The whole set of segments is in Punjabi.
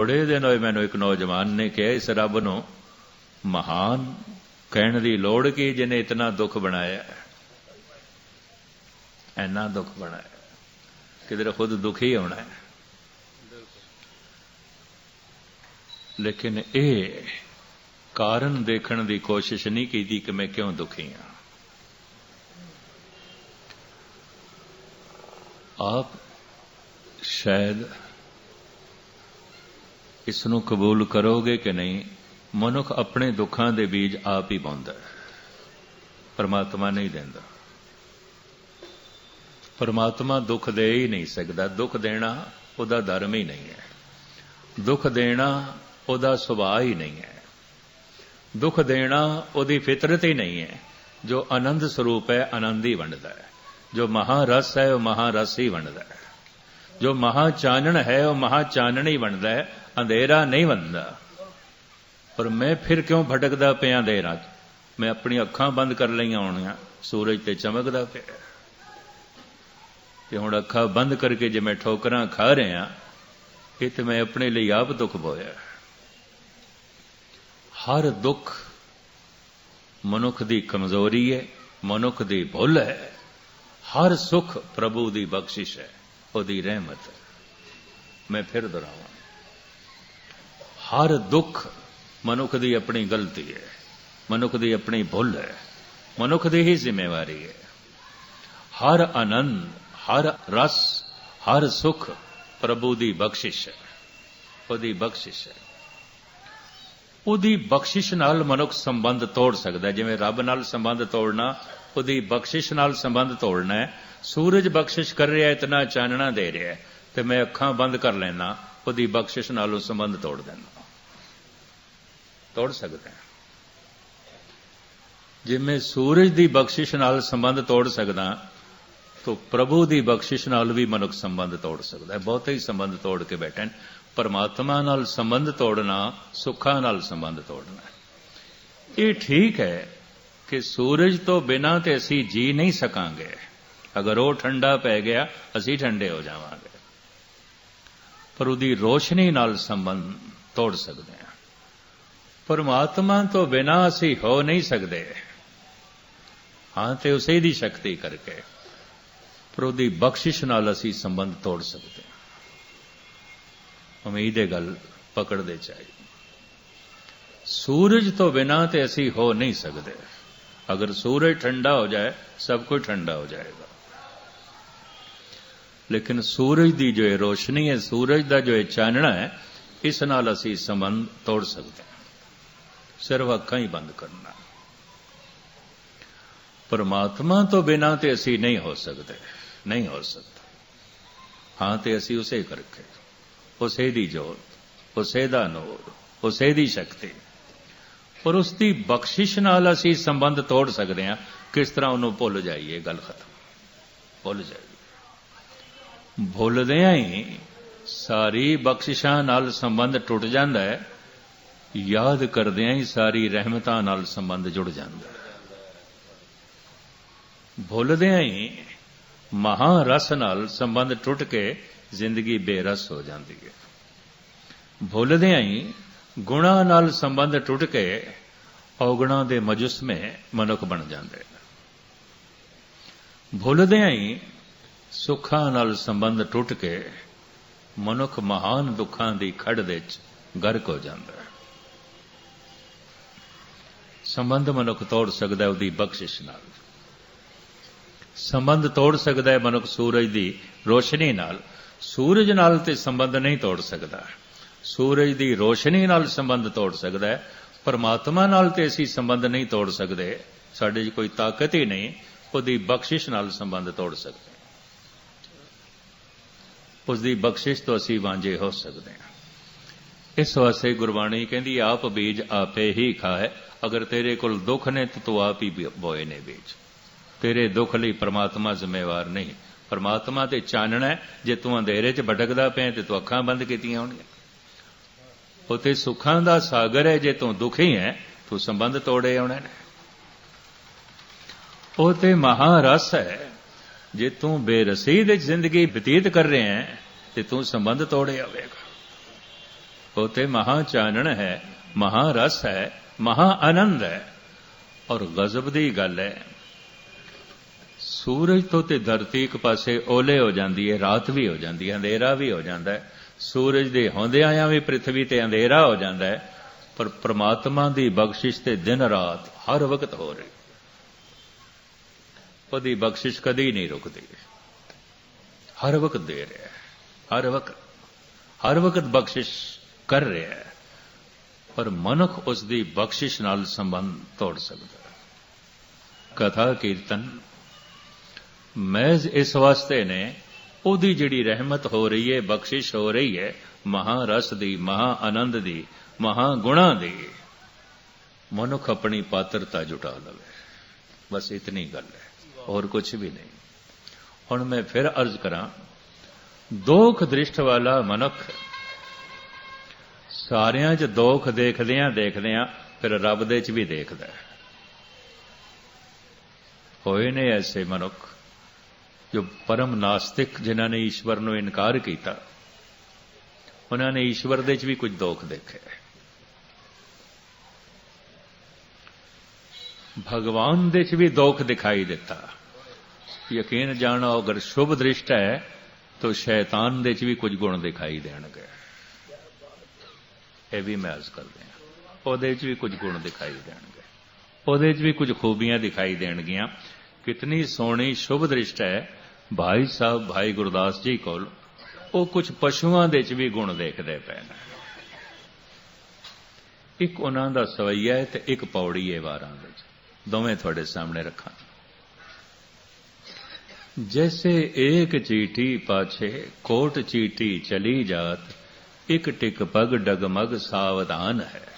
ਬੜੇ ਦਿਨ ਹੋਏ ਮੈਨੂੰ ਇੱਕ ਨੌਜਵਾਨ ਨੇ ਕਿਹਾ, ਇਸ ਰੱਬ ਨੂੰ ਮਹਾਨ ਕਹਿਣ ਦੀ ਲੋੜ ਕੀ ਜਿਹਨੇ ਇਤਨਾ ਦੁੱਖ ਬਣਾਇਆ ਐਨਾ ਦੁੱਖ ਬਣਾਇਆ ਕਿਧਰ ਖੁਦ ਦੁਖੀ ਹੋਣਾ ਹੈ। ਲੇਕਿਨ ਇਹ ਕਾਰਨ ਦੇਖਣ ਦੀ ਕੋਸ਼ਿਸ਼ ਨਹੀਂ ਕੀਤੀ ਕਿ ਮੈਂ ਕਿਉਂ ਦੁਖੀ ਹਾਂ। ਆਪ ਸ਼ਾਇਦ ਇਸ ਨੂੰ ਕਬੂਲ ਕਰੋਗੇ ਕਿ ਨਹੀਂ, ਮਨੁੱਖ ਆਪਣੇ ਦੁੱਖਾਂ ਦੇ ਬੀਜ ਆਪ ਹੀ ਪਾਉਂਦਾ ਹੈ। ਪਰਮਾਤਮਾ ਨਹੀਂ ਦਿੰਦਾ। ਪਰਮਾਤਮਾ ਦੁੱਖ ਦੇ ਹੀ ਨਹੀਂ ਸਕਦਾ। ਦੁੱਖ ਦੇਣਾ ਉਹਦਾ ਧਰਮ ਹੀ ਨਹੀਂ ਹੈ। ਦੁੱਖ ਦੇਣਾ ਉਹਦਾ ਸੁਭਾਅ ਹੀ ਨਹੀਂ ਹੈ। ਦੁੱਖ ਦੇਣਾ ਉਹਦੀ ਫਿਤਰਤ ਹੀ ਨਹੀਂ ਹੈ। ਜੋ ਆਨੰਦ ਸਰੂਪ ਹੈ, ਆਨੰਦ ਹੀ ਵੰਡਦਾ ਹੈ। ਜੋ ਮਹਾਰਸ ਹੈ, ਉਹ ਮਹਾਰਸ ਹੀ ਵੰਡਦਾ ਹੈ। ਜੋ ਮਹਾ ਚਾਨਣ ਹੈ, ਉਹ ਮਹਾ ਚਾਨਣ ਹੀ ਬਣਦਾ ਹੈ, ਅੰਧੇਰਾ ਨਹੀਂ ਬਣਦਾ। ਪਰ ਮੈਂ ਫਿਰ ਕਿਉਂ ਭਟਕਦਾ ਪਿਆ ਅੰਧੇਰਾ? ਮੈਂ ਆਪਣੀ ਅੱਖਾਂ ਬੰਦ ਕਰ ਲਈਆਂ ਹੋਣੀਆਂ, ਸੂਰਜ ਤੇ ਚਮਕਦਾ ਪਿਆ। ਤੇ ਹੁਣ ਅੱਖਾਂ ਬੰਦ ਕਰਕੇ ਜੇ ਮੈਂ ਠੋਕਰਾਂ ਖਾ ਰਿਹਾ, ਇਹ ਤੇ ਮੈਂ ਆਪਣੇ ਲਈ ਆਪ ਦੁੱਖ ਬੋਇਆ। ਹਰ ਦੁੱਖ ਮਨੁੱਖ ਦੀ ਕਮਜ਼ੋਰੀ ਹੈ, ਮਨੁੱਖ ਦੀ ਭੁੱਲ ਹੈ, ਹਰ ਸੁਖ ਪ੍ਰਭੂ ਦੀ ਬਖਸ਼ਿਸ਼ ਹੈ। ਉਹਦੀ ਰਹਿਮਤ। ਮੈਂ ਫਿਰ ਦੁਹਰਾਵਾਂ। ਹਰ ਦੁੱਖ ਮਨੁੱਖ ਦੀ ਆਪਣੀ ਗਲਤੀ ਹੈ। ਮਨੁੱਖ ਦੀ ਆਪਣੀ ਭੁੱਲ ਹੈ। ਮਨੁੱਖ ਦੀ ਹੀ ਜ਼ਿੰਮੇਵਾਰੀ ਹੈ। ਹਰ ਆਨੰਦ, ਹਰ ਰਸ, ਹਰ ਸੁਖ ਪ੍ਰਭੂ ਦੀ ਬਖਸ਼ਿਸ਼ ਹੈ। ਉਹਦੀ ਬਖਸ਼ਿਸ਼ ਹੈ। ਉਹਦੀ ਬਖਸ਼ਿਸ਼ ਨਾਲ ਮਨੁੱਖ ਸੰਬੰਧ ਤੋੜ ਸਕਦਾ ਜਿਵੇਂ ਰੱਬ ਨਾਲ ਸੰਬੰਧ ਤੋੜਨਾ ਉਹਦੀ ਬਖਸ਼ਿਸ਼ ਨਾਲ ਸੰਬੰਧ ਤੋੜਨਾ ਹੈ। ਸੂਰਜ ਬਖਸ਼ਿਸ਼ ਕਰ ਰਿਹਾ ਇਤਨਾ ਚਾਨਣਾ ਦੇ ਰਿਹਾ ਤੇ ਮੈਂ ਅੱਖਾਂ ਬੰਦ ਕਰ ਲੈਣਾ ਉਹਦੀ ਬਖਸ਼ਿਸ਼ ਨਾਲ ਉਹ ਸੰਬੰਧ ਤੋੜ ਦੇਣਾ ਤੋੜ ਸਕਦਾ ਜੇ ਮੈਂ ਸੂਰਜ ਦੀ ਬਖਸ਼ਿਸ਼ ਨਾਲ ਸੰਬੰਧ ਤੋੜ ਸਕਦਾ, ਤੋ ਪ੍ਰਭੂ ਦੀ ਬਖਸ਼ਿਸ਼ ਨਾਲ ਵੀ ਮਨੁੱਖ ਸੰਬੰਧ ਤੋੜ ਸਕਦਾ ਹੈ। ਬਹੁਤੇ ਹੀ ਸੰਬੰਧ ਤੋੜ ਕੇ ਬੈਠੇ ਨੇ ਪਰਮਾਤਮਾ ਨਾਲ ਸੰਬੰਧ ਤੋੜਨਾ, ਸੁੱਖਾਂ ਨਾਲ ਸੰਬੰਧ ਤੋੜਨਾ ਇਹ ਠੀਕ ਹੈ ਕਿ ਸੂਰਜ ਤੋਂ ਬਿਨਾਂ ਤੇ ਅਸੀਂ ਜੀ ਨਹੀਂ ਸਕਾਂਗੇ। ਅਗਰ ਉਹ ਠੰਡਾ ਪੈ ਗਿਆ, ਅਸੀਂ ਠੰਡੇ ਹੋ ਜਾਵਾਂਗੇ। ਪਰ ਉਹਦੀ ਰੋਸ਼ਨੀ ਨਾਲ ਸੰਬੰਧ ਤੋੜ ਸਕਦੇ ਹਾਂ। ਪਰਮਾਤਮਾ ਤੋਂ ਬਿਨਾਂ ਅਸੀਂ ਹੋ ਨਹੀਂ ਸਕਦੇ। ਹਾਂ, ਤੇ ਉਸੇ ਦੀ ਸ਼ਕਤੀ ਕਰਕੇ ਪਰ ਉਹਦੀ ਬਖਸ਼ਿਸ਼ ਨਾਲ ਅਸੀਂ ਸੰਬੰਧ ਤੋੜ ਸਕਦੇ ਹਾਂ। ਉਮੀਦ ਹੈ ਗੱਲ ਪਕੜਦੇ ਚਾਹੀਏ ਸੂਰਜ ਤੋਂ ਬਿਨਾਂ ਤੇ ਅਸੀਂ ਹੋ ਨਹੀਂ ਸਕਦੇ। ਅਗਰ ਸੂਰਜ ਠੰਡਾ ਹੋ ਜਾਏ ਸਭ ਕੁਝ ਠੰਡਾ ਹੋ ਜਾਏਗਾ ਲੇਕਿਨ ਸੂਰਜ ਦੀ ਜੋ ਰੋਸ਼ਨੀ ਹੈ ਸੂਰਜ ਦਾ ਜੋ ਚਾਨਣਾ ਹੈ ਇਸ ਨਾਲ ਅਸੀਂ ਸੰਬੰਧ ਤੋੜ ਸਕਦੇ ਹਾਂ ਸਿਰਫ ਅੱਖਾਂ ਹੀ ਬੰਦ ਕਰਨਾ ਪਰਮਾਤਮਾ ਤੋਂ ਬਿਨਾਂ ਤੇ ਅਸੀਂ ਨਹੀਂ ਹੋ ਸਕਦੇ ਨਹੀਂ ਹੋ ਸਕਦਾ ਹਾਂ ਤੇ ਅਸੀਂ ਉਸੇ ਕਰਕੇ ਉਸੇ ਦੀ ਜੋਤ ਉਸੇ ਦਾ ਨੂਰ ਉਸੇ ਦੀ ਸ਼ਕਤੀ ਪਰ ਉਸ ਦੀ ਬਖਸ਼ਿਸ਼ ਨਾਲ ਅਸੀਂ ਸੰਬੰਧ ਤੋੜ ਸਕਦੇ ਹਾਂ। ਕਿਸ ਤਰ੍ਹਾਂ ਉਹਨੂੰ ਭੁੱਲ ਜਾਈਏ ਗੱਲ ਖਤਮ। ਭੁੱਲ ਜਾਈਏ। ਭੁੱਲਦਿਆਂ ਹੀ ਸਾਰੀ ਬਖਸ਼ਿਸ਼ਾਂ ਨਾਲ ਸੰਬੰਧ ਟੁੱਟ ਜਾਂਦਾ ਹੈ। ਯਾਦ ਕਰਦਿਆਂ ਹੀ ਸਾਰੀ ਰਹਿਮਤਾਂ ਨਾਲ ਸੰਬੰਧ ਜੁੜ ਜਾਂਦਾ ਹੈ। ਭੁੱਲਦਿਆਂ ਹੀ ਮਹਾ ਰਸ ਨਾਲ ਸੰਬੰਧ ਟੁੱਟ ਕੇ ਜ਼ਿੰਦਗੀ ਬੇਰਸ ਹੋ ਜਾਂਦੀ ਹੈ। ਭੁੱਲਦਿਆਂ ਹੀ ਗੁਣਾ ਨਾਲ ਸੰਬੰਧ ਟੁੱਟ ਕੇ ਔਗਣਾ ਦੇ ਮਜੁਸਮੇ ਮਨੁੱਖ ਬਣ ਜਾਂਦੇ ਭੁੱਲਦਿਆਂ ਹੀ ਸੁੱਖਾਂ ਨਾਲ ਸੰਬੰਧ ਟੁੱਟ ਕੇ ਮਨੁੱਖ ਮਹਾਨ ਦੁੱਖਾਂ ਦੀ ਖੜ ਦੇ ਵਿੱਚ ਗਰਕ ਹੋ ਜਾਂਦਾ ਹੈ। ਸੰਬੰਧ ਮਨੁੱਖ ਤੋੜ ਸਕਦਾ ਉਹਦੀ ਬਖਸ਼ਿਸ਼ ਨਾਲ। ਸੰਬੰਧ ਤੋੜ ਸਕਦਾ ਹੈ ਮਨੁੱਖ ਸੂਰਜ ਦੀ ਰੋਸ਼ਨੀ ਨਾਲ। ਸੂਰਜ ਨਾਲ ਤੇ ਸੰਬੰਧ ਨਹੀਂ ਤੋੜ ਸਕਦਾ। ਸੂਰਜ ਦੀ ਰੋਸ਼ਨੀ ਨਾਲ ਸੰਬੰਧ ਤੋੜ ਸਕਦਾ ਹੈ, ਪਰਮਾਤਮਾ ਨਾਲ ਤੇ ਅਸੀਂ ਸੰਬੰਧ ਨਹੀਂ ਤੋੜ ਸਕਦੇ, ਸਾਡੇ 'ਚ ਕੋਈ ਤਾਕਤ ਹੀ ਨਹੀਂ, ਉਹਦੀ ਬਖਸ਼ਿਸ਼ ਨਾਲ ਸੰਬੰਧ ਤੋੜ ਸਕਦੇ ਉਸ ਦੀ ਬਖਸ਼ਿਸ਼ ਤੋਂ ਅਸੀਂ ਵਾਂਝੇ ਹੋ ਸਕਦੇ ਹਾਂ। ਇਸ ਵਾਸਤੇ ਗੁਰਬਾਣੀ ਕਹਿੰਦੀ, ਆਪ ਬੀਜ ਆਪੇ ਹੀ ਖਾਏ, ਅਗਰ ਤੇਰੇ ਕੋਲ ਦੁੱਖ ਨੇ ਤਾਂ ਤੂੰ ਆਪ ਹੀ ਬੋਏ ਨੇ ਬੀਜ। ਤੇਰੇ ਦੁੱਖ ਲਈ ਪ੍ਰਮਾਤਮਾ ਜ਼ਿੰਮੇਵਾਰ ਨਹੀਂ। ਪ੍ਰਮਾਤਮਾ ਤੇ ਚਾਨਣਾ ਜੇ ਤੂੰ ਅੰਧੇਰੇ 'ਚ ਭਟਕਦਾ ਪਿਆ ਤੇ ਤੂੰ ਅੱਖਾਂ ਬੰਦ ਕੀਤੀਆਂ ਹੋਣਗੀਆਂ। ਉਤੇ ਸੁੱਖਾਂ ਦਾ ਸਾਗਰ ਹੈ, ਜੇ ਤੂੰ ਦੁਖੀ ਹੈ, ਤੂੰ ਸੰਬੰਧ ਤੋੜੇ ਆਉਣੇ ਨੇ ਉਹ ਤੇ ਮਹਾਰਸ ਹੈ, ਜੇ ਤੂੰ ਬੇਰਸੀ ਦੇ ਜ਼ਿੰਦਗੀ ਬਤੀਤ ਕਰ ਰਿਹਾ ਹੈ, ਤੇ ਤੂੰ ਸੰਬੰਧ ਤੋੜੇ ਆਵੇਗਾ। ਉਹ ਤੇ ਮਹਾ ਚਾਨਣ ਹੈ ਮਹਾ ਰਸ ਹੈ ਮਹਾ ਆਨੰਦ ਹੈ, ਔਰ ਗਜ਼ਬ ਦੀ ਗੱਲ ਹੈ। ਸੂਰਜ ਤੋਂ ਤੇ ਧਰਤੀ ਇੱਕ ਪਾਸੇ ਓਲੇ ਹੋ ਜਾਂਦੀ ਹੈ, ਰਾਤ ਵੀ ਹੋ ਜਾਂਦੀ ਹੈ ਅੰਧੇਰਾ ਵੀ ਹੋ ਜਾਂਦਾ ਹੈ। ਸੂਰਜ ਦੇ ਹੁੰਦਿਆਂ ਆ ਵੀ ਪ੍ਰithvi ਤੇ ਅੰਧੇਰਾ ਹੋ ਜਾਂਦਾ ਹੈ, ਪਰ ਪ੍ਰਮਾਤਮਾ ਦੀ ਬਖਸ਼ਿਸ਼ ਤੇ ਦਿਨ ਰਾਤ ਹਰ ਵਕਤ ਹੋ ਰਹੀ। ਉਹਦੀ ਬਖਸ਼ਿਸ਼ ਕਦੀ ਨਹੀਂ ਰੁਕਦੀ। ਹਰ ਵਕਤ ਦੇ ਰਿਹਾ ਹਰ ਵਕਤ ਹਰ ਵਕਤ ਬਖਸ਼ਿਸ਼ ਕਰ ਰਿਹਾ ਹੈ, ਪਰ ਮਨੁੱਖ ਉਸ ਦੀ ਬਖਸ਼ਿਸ਼ ਨਾਲ ਸੰਬੰਧ ਤੋੜ ਸਕਦਾ ਕਥਾ ਕੀਰਤਨ ਮਹਿਜ਼ ਇਸ ਵਾਸਤੇ ਨੇ ਉਹਦੀ ਜਿਹੜੀ ਰਹਿਮਤ ਹੋ ਰਹੀ ਹੈ ਬਖਸ਼ਿਸ਼ ਹੋ ਰਹੀ ਹੈ ਮਹਾ ਰਸ ਦੀ, ਮਹਾ ਆਨੰਦ ਦੀ, ਮਹਾ ਗੁਣਾ ਦੀ, ਮਨੁੱਖ ਆਪਣੀ ਪਾਤਰਤਾ ਜੁਟਾ ਲਵੇ। ਬਸ ਇਤਨੀ ਗੱਲ ਹੈ, ਹੋਰ ਕੁਝ ਵੀ ਨਹੀਂ। ਹੁਣ ਮੈਂ ਫਿਰ ਅਰਜ਼ ਕਰਾਂ, ਦੋਖ ਦ੍ਰਿਸ਼ਟ ਵਾਲਾ ਮਨੁੱਖ, ਸਾਰਿਆਂ 'ਚ ਦੋਖ ਦੇਖਦਿਆਂ ਦੇਖਦਿਆਂ ਫਿਰ ਰੱਬ ਦੇ 'ਚ ਵੀ ਦੇਖਦਾ ਹੋਏ ਨੇ ਐਸੇ ਮਨੁੱਖ ਜੋ ਪਰਮ ਨਾਸਤਿਕ ਜਿਨ੍ਹਾਂ ਨੇ ਈਸ਼ਵਰ ਨੂੰ ਇਨਕਾਰ ਕੀਤਾ, ਉਹਨਾਂ ਨੇ ਈਸ਼ਵਰ ਦੇ ਵਿੱਚ ਵੀ ਕੁਝ ਦੋਖ ਦੇਖਿਆ ਭਗਵਾਨ ਦੇ 'ਚ ਵੀ ਦੋਖ ਦਿਖਾਈ ਦਿੱਤਾ। ਯਕੀਨ ਜਾਣੋ, ਅਗਰ ਸ਼ੁਭ ਦ੍ਰਿਸ਼ਟ ਹੈ, ਤਾਂ ਸ਼ੈਤਾਨ ਦੇ ਵਿੱਚ ਵੀ ਕੁਝ ਗੁਣ ਦਿਖਾਈ ਦੇਣਗੇ। ਇਹ ਵੀ ਮੈਂ ਅਰਜ਼ ਕਰਦੇ ਹਾਂ। ਉਹਦੇ 'ਚ ਵੀ ਕੁਝ ਗੁਣ ਦਿਖਾਈ ਦੇਣਗੇ। ਉਹਦੇ 'ਚ ਵੀ ਕੁਝ ਖੂਬੀਆਂ ਦਿਖਾਈ ਦੇਣਗੀਆਂ। ਕਿਤਨੀ ਸੋਹਣੀ, ਸ਼ੁਭ ਦ੍ਰਿਸ਼ਟ ਹੈ। ਭਾਈ ਸਾਹਿਬ, ਭਾਈ ਗੁਰਦਾਸ ਜੀ ਕੋਲ ਉਹ ਕੁਝ ਪਸ਼ੂਆਂ ਦੇ ਚ ਵੀ ਗੁਣ ਦੇਖਦੇ ਪਏ ਨੇ। ਇੱਕ ਉਹਨਾਂ ਦਾ ਸਵਈਆ ਹੈ ਤੇ ਇੱਕ ਪੌੜੀ ਹੈ ਵਾਰਾਂ ਦੇ ਚ। ਦੋਵੇਂ ਤੁਹਾਡੇ ਸਾਹਮਣੇ ਰੱਖਾਂ ਜੈਸੇ ਇੱਕ ਚੀਟੀ ਪਾਛੇ, ਕੋਟ ਚੀਟੀ ਚਲੀ ਜਾਤ, ਇੱਕ ਟਿਕ ਪਗ ਡਗਮਗ ਸਾਵਧਾਨ ਹੈ।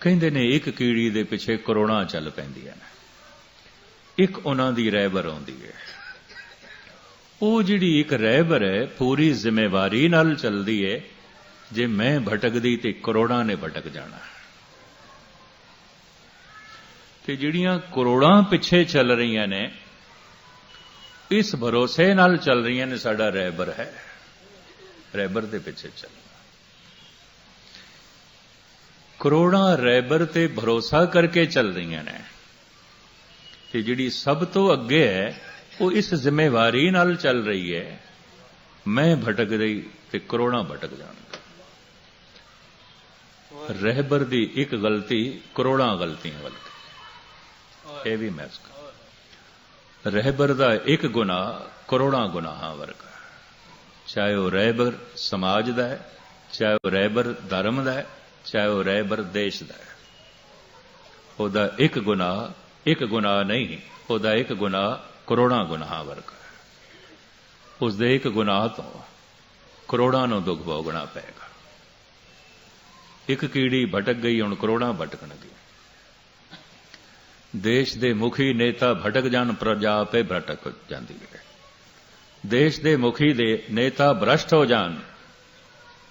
ਕਹਿੰਦੇ ਨੇ ਇੱਕ ਕੀੜੀ ਦੇ ਪਿੱਛੇ ਕਰੋੜਾਂ ਚੱਲ ਪੈਂਦੀਆਂ ਨੇ। ਇੱਕ ਉਹਨਾਂ ਦੀ ਰਹਿਬਰ ਆਉਂਦੀ ਹੈ। ਉਹ ਜਿਹੜੀ ਇੱਕ ਰਹਿਬਰ ਹੈ, ਪੂਰੀ ਜ਼ਿੰਮੇਵਾਰੀ ਨਾਲ ਚੱਲਦੀ ਹੈ, ਜੇ ਮੈਂ ਭਟਕਦੀ ਤੇ ਕਰੋੜਾਂ ਨੇ ਭਟਕ ਜਾਣਾ। ਤੇ ਜਿਹੜੀਆਂ ਕਰੋੜਾਂ ਪਿੱਛੇ ਚੱਲ ਰਹੀਆਂ ਨੇ, ਇਸ ਭਰੋਸੇ ਨਾਲ ਚੱਲ ਰਹੀਆਂ ਨੇ ਸਾਡਾ ਰਹਿਬਰ ਹੈ। ਰਹਿਬਰ ਦੇ ਪਿੱਛੇ ਚੱਲ ਕਰੋੜਾਂ ਰਹਿਬਰ ਤੇ ਭਰੋਸਾ ਕਰਕੇ ਚੱਲ ਰਹੀਆਂ ਨੇ। ਤੇ ਜਿਹੜੀ ਸਭ ਤੋਂ ਅੱਗੇ ਹੈ ਉਹ ਇਸ ਜ਼ਿੰਮੇਵਾਰੀ ਨਾਲ ਚੱਲ ਰਹੀ ਹੈ। ਮੈਂ ਭਟਕ ਰਹੀ ਤੇ ਕਰੋੜਾਂ ਭਟਕ ਜਾਣਗੇ। ਰਹਿਬਰ ਦੀ ਇੱਕ ਗਲਤੀ ਕਰੋੜਾਂ ਗਲਤੀਆਂ ਬਲਕਿ ਇਹ ਵੀ ਮੈਂ ਰਹਿਬਰ ਦਾ ਇੱਕ ਗੁਨਾਹ ਕਰੋੜਾਂ ਗੁਨਾਹਾਂ ਵਰਗਾ ਚਾਹੇ ਉਹ ਰਹਿਬਰ ਸਮਾਜ ਦਾ ਹੈ, ਚਾਹੇ ਉਹ ਰਹਿਬਰ ਧਰਮ ਦਾ ਹੈ, ਚਾਹੇ ਉਹ ਰਹਿਬਰ ਦੇਸ਼ ਦਾ ਹੈ। ਉਹਦਾ ਇੱਕ ਗੁਨਾਹ ਇੱਕ ਗੁਨਾਹ ਨਹੀਂ, ਉਹਦਾ ਇੱਕ ਗੁਨਾਹ ਕਰੋੜਾਂ ਗੁਨਾਹਾਂ ਵਰਗਾ ਹੈ। ਉਸ ਦੇ ਇੱਕ ਗੁਨਾਹ ਤੋਂ ਕਰੋੜਾਂ ਨੂੰ ਦੁੱਖ ਭੋਗਣਾ ਪਏਗਾ। ਇੱਕ ਕੀੜੀ ਭਟਕ ਗਈ, ਹੁਣ ਕਰੋੜਾਂ ਭਟਕਣਗੇ। ਦੇਸ਼ ਦੇ ਮੁਖੀ ਨੇਤਾ ਭਟਕ ਜਾਣ, ਪ੍ਰਜਾ ਆਪੇ ਭਟਕ ਜਾਂਦੀ ਹੈ। ਦੇਸ਼ ਦੇ ਮੁਖੀ ਦੇ ਨੇਤਾ ਭ੍ਰਸ਼ਟ ਹੋ ਜਾਣ,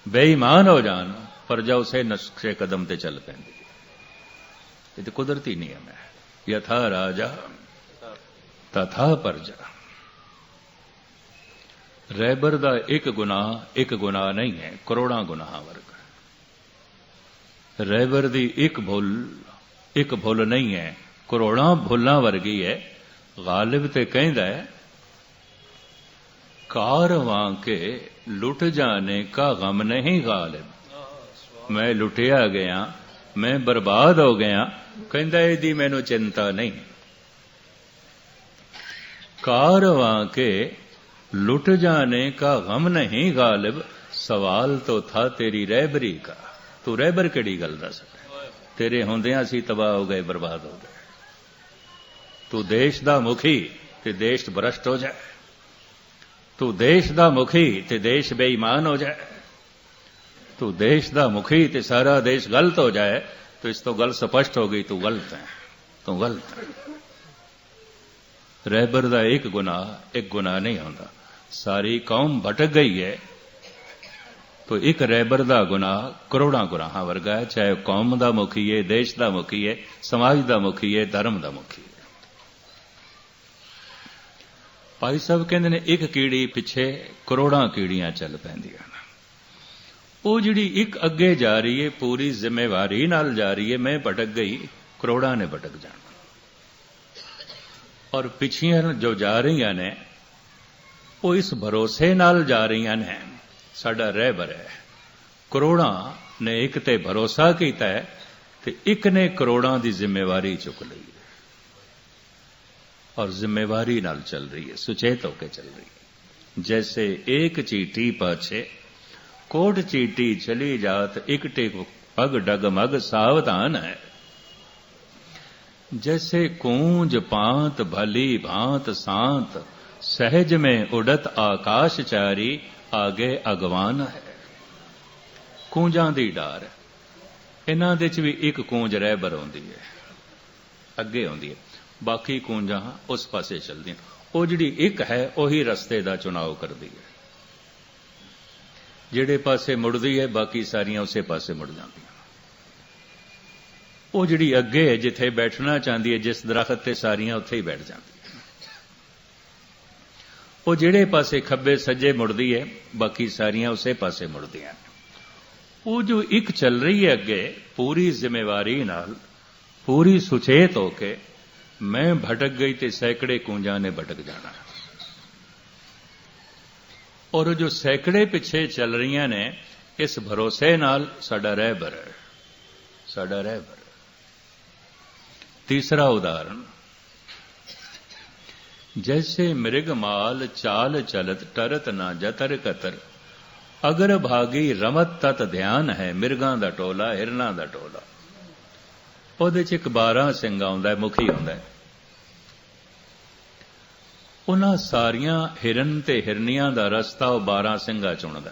ਬੇਈਮਾਨ ਹੋ ਜਾਣ, ਪ੍ਰਜਾ ਉਸੇ ਨਕਸ਼ੇ ਕਦਮ ਤੇ ਚੱਲ ਪੈਂਦੀ ਹੈ। ਇਹ ਤੇ ਕੁਦਰਤੀ ਨਿਯਮ ਹੈ। ਯਥਾ ਰਾਜਾ ਤਥਾ ਪਰਜਾ ਰਹਿਬਰ ਦਾ ਇੱਕ ਗੁਨਾਹ ਇੱਕ ਗੁਨਾਹ ਨਹੀਂ ਹੈ, ਕਰੋੜਾਂ ਗੁਨਾਹਾਂ ਵਰਗਾ। ਰਹਿਬਰ ਦੀ ਇੱਕ ਭੁੱਲ ਇੱਕ ਭੁੱਲ ਨਹੀਂ ਹੈ, ਕਰੋੜਾਂ ਭੁੱਲਾਂ ਵਰਗੀ ਹੈ। ਗਾਲਿਬ ਤੇ ਕਹਿੰਦਾ ਹੈ ਕਾਰਵਾਂ ਕੇ ਲੁੱਟ ਜਾਣੇ ਕਾ ਗਮ ਨਹੀਂ ਗਾਲਿਬ। ਮੈਂ ਲੁੱਟਿਆ ਗਿਆ, ਮੈਂ ਬਰਬਾਦ ਹੋ ਗਿਆ। ਕਹਿੰਦਾ, ਇਹਦੀ ਮੈਨੂੰ ਚਿੰਤਾ ਨਹੀਂ कारवां के लुट जाने का गम नहीं गालिब ਸਵਾਲ तो था तेरी रहबरी का ਤੂੰ ਰਹਿਬਰ ਕਿਹੜੀ ਗੱਲ ਦੱਸ ਤੇਰੇ ਹੁੰਦਿਆਂ ਅਸੀਂ ਤਬਾਹ ਹੋ ਗਏ ਬਰਬਾਦ ਹੋ ਗਏ ਤੂੰ ਦੇਸ਼ ਦਾ ਮੁਖੀ ਤੇ ਦੇਸ਼ ਭ੍ਰਸ਼ਟ ਹੋ ਜਾਏ ਤੂੰ ਦੇਸ਼ ਦਾ ਮੁਖੀ ਤੇ ਦੇਸ਼ ਬੇਈਮਾਨ ਹੋ ਜਾਏ ਤੂੰ ਦੇਸ਼ ਦਾ ਮੁਖੀ ਤੇ ਸਾਰਾ ਦੇਸ਼ ਗਲਤ ਹੋ ਜਾਏ तो इस तो गल स्पष्ट हो गई तू गलत है तू गलत है ਰਹਿਬਰ ਦਾ ਇੱਕ ਗੁਨਾਹ ਇੱਕ ਗੁਨਾਹ ਨਹੀਂ ਹੁੰਦਾ ਸਾਰੀ ਕੌਮ ਭਟਕ ਗਈ ਹੈ। ਤੋ ਇੱਕ ਰਹਿਬਰ ਦਾ ਗੁਨਾਹ ਕਰੋੜਾਂ ਗੁਨਾਹਾਂ ਵਰਗਾ ਹੈ। ਚਾਹੇ ਕੌਮ ਦਾ ਮੁਖੀ ਹੈ, ਦੇਸ਼ ਦਾ ਮੁਖੀ ਹੈ, ਸਮਾਜ ਦਾ ਮੁਖੀ ਹੈ, ਧਰਮ ਦਾ ਮੁਖੀ ਹੈ। ਭਾਈ ਸਾਹਿਬ ਕਹਿੰਦੇ ਨੇ, ਇੱਕ ਕੀੜੀ ਪਿੱਛੇ ਕਰੋੜਾਂ ਕੀੜੀਆਂ ਚੱਲ ਪੈਂਦੀਆਂ ਨੇ ਉਹ ਜਿਹੜੀ ਇੱਕ ਅੱਗੇ ਜਾ ਰਹੀ ਹੈ, ਪੂਰੀ ਜ਼ਿੰਮੇਵਾਰੀ ਨਾਲ ਜਾ ਰਹੀ ਹੈ, ਮੈਂ ਭਟਕ ਗਈ, ਕਰੋੜਾਂ ਨੇ ਭਟਕ ਜਾਣਾ। ਔਰ ਪਿਛੀਆਂ ਜੋ ਜਾ ਰਹੀਆਂ ਨੇ, ਉਹ ਇਸ ਭਰੋਸੇ ਨਾਲ ਜਾ ਰਹੀਆਂ ਨੇ। ਸਾਡਾ ਰਹਿਬਰ ਹੈ ਕਰੋੜਾਂ ਨੇ ਇੱਕ ਤੇ ਭਰੋਸਾ ਕੀਤਾ ਹੈ ਤੇ ਇੱਕ ਨੇ ਕਰੋੜਾਂ ਦੀ ਜ਼ਿੰਮੇਵਾਰੀ ਚੁੱਕ ਲਈ ਔਰ ਜ਼ਿੰਮੇਵਾਰੀ ਨਾਲ ਚੱਲ ਰਹੀ ਹੈ, ਸੁਚੇਤ ਹੋ ਕੇ ਚੱਲ ਰਹੀ ਹੈ। ਜੈਸੇ ਇੱਕ ਚੀਟੀ ਪਾਛੇ, ਕੋਟ ਚੀਟੀ ਚਲੀ ਜਾਤ, ਇੱਕ ਟੇਕ ਪਗ ਡਗ ਮਗ ਸਾਵਧਾਨ ਹੈ। जैसे कूंज पांत भली भांत सांत सहज में उड़त आकाश चारी आगे अगवान है ਕੂੰਜਾਂ ਦੀ ਡਾਰ ਇਹਨਾਂ ਦੇ ਚ ਵੀ ਇੱਕ ਕੂੰਜ ਰਹਿਬਰ ਆਉਂਦੀ ਹੈ ਅੱਗੇ ਆਉਂਦੀ ਹੈ ਬਾਕੀ ਕੂੰਜਾਂ ਉਸ ਪਾਸੇ ਚੱਲਦੀਆਂ ਉਹ ਜਿਹੜੀ ਇੱਕ ਹੈ ਉਹੀ ਰਸਤੇ ਦਾ ਚੁਣਾਵ ਕਰਦੀ ਹੈ ਜਿਹੜੇ ਪਾਸੇ ਮੁੜਦੀ ਹੈ ਬਾਕੀ ਸਾਰੀਆਂ ਉਸੇ ਪਾਸੇ ਮੁੜ ਜਾਂਦੀਆਂ ਉਹ ਜਿਹੜੀ ਅੱਗੇ ਹੈ, ਜਿੱਥੇ ਬੈਠਣਾ ਚਾਹੁੰਦੀ ਹੈ, ਜਿਸ ਦਰਖਤ ਤੇ ਸਾਰੀਆਂ ਉੱਥੇ ਹੀ ਬੈਠ ਜਾਂਦੀਆਂ ਉਹ ਜਿਹੜੇ ਪਾਸੇ ਖੱਬੇ ਸੱਜੇ ਮੁੜਦੀ ਹੈ, ਬਾਕੀ ਸਾਰੀਆਂ ਉਸੇ ਪਾਸੇ ਮੁੜਦੀਆਂ ਉਹ ਜੋ ਇੱਕ ਚੱਲ ਰਹੀ ਹੈ ਅੱਗੇ, ਪੂਰੀ ਜ਼ਿੰਮੇਵਾਰੀ ਨਾਲ, ਪੂਰੀ ਸੁਚੇਤ ਹੋ ਕੇ, ਮੈਂ ਭਟਕ ਗਈ ਤੇ ਸੈਂਕੜੇ ਕੂੰਜਾਂ ਨੇ ਭਟਕ ਜਾਣਾ। ਔਰ ਜੋ ਸੈਂਕੜੇ ਪਿੱਛੇ ਚੱਲ ਰਹੀਆਂ ਨੇ, ਇਸ ਭਰੋਸੇ ਨਾਲ ਸਾਡਾ ਰਹਿਬਰ ਹੈ ਸਾਡਾ ਰਹਿਬਰ ਤੀਸਰਾ ਉਦਾਹਰਣ। ਜੈਸੇ ਮ੍ਰਿਗ ਮਾਲ ਚਾਲ ਚਲਤ ਟਰਤ ਨਾ ਜਤਰ ਕਤਰ। ਅਗਰ ਭਾਗੀ ਰਮਤ ਤਤ ਧਿਆਨ ਹੈ, ਮਿਰਗਾਂ ਦਾ ਟੋਲਾ, ਹਿਰਨਾਂ ਦਾ ਟੋਲਾ। ਉਹਦੇ ਚ ਇੱਕ 12 ਸਿੰਘ ਆਉਂਦਾ ਮੁਖੀ ਆਉਂਦਾ ਹੈ। ਉਹਨਾਂ ਸਾਰੀਆਂ ਹਿਰਨ ਤੇ ਹਿਰਨੀਆਂ ਦਾ ਰਸਤਾ ਉਹ 12 ਸਿੰਘਾਂ ਚੁਣਦਾ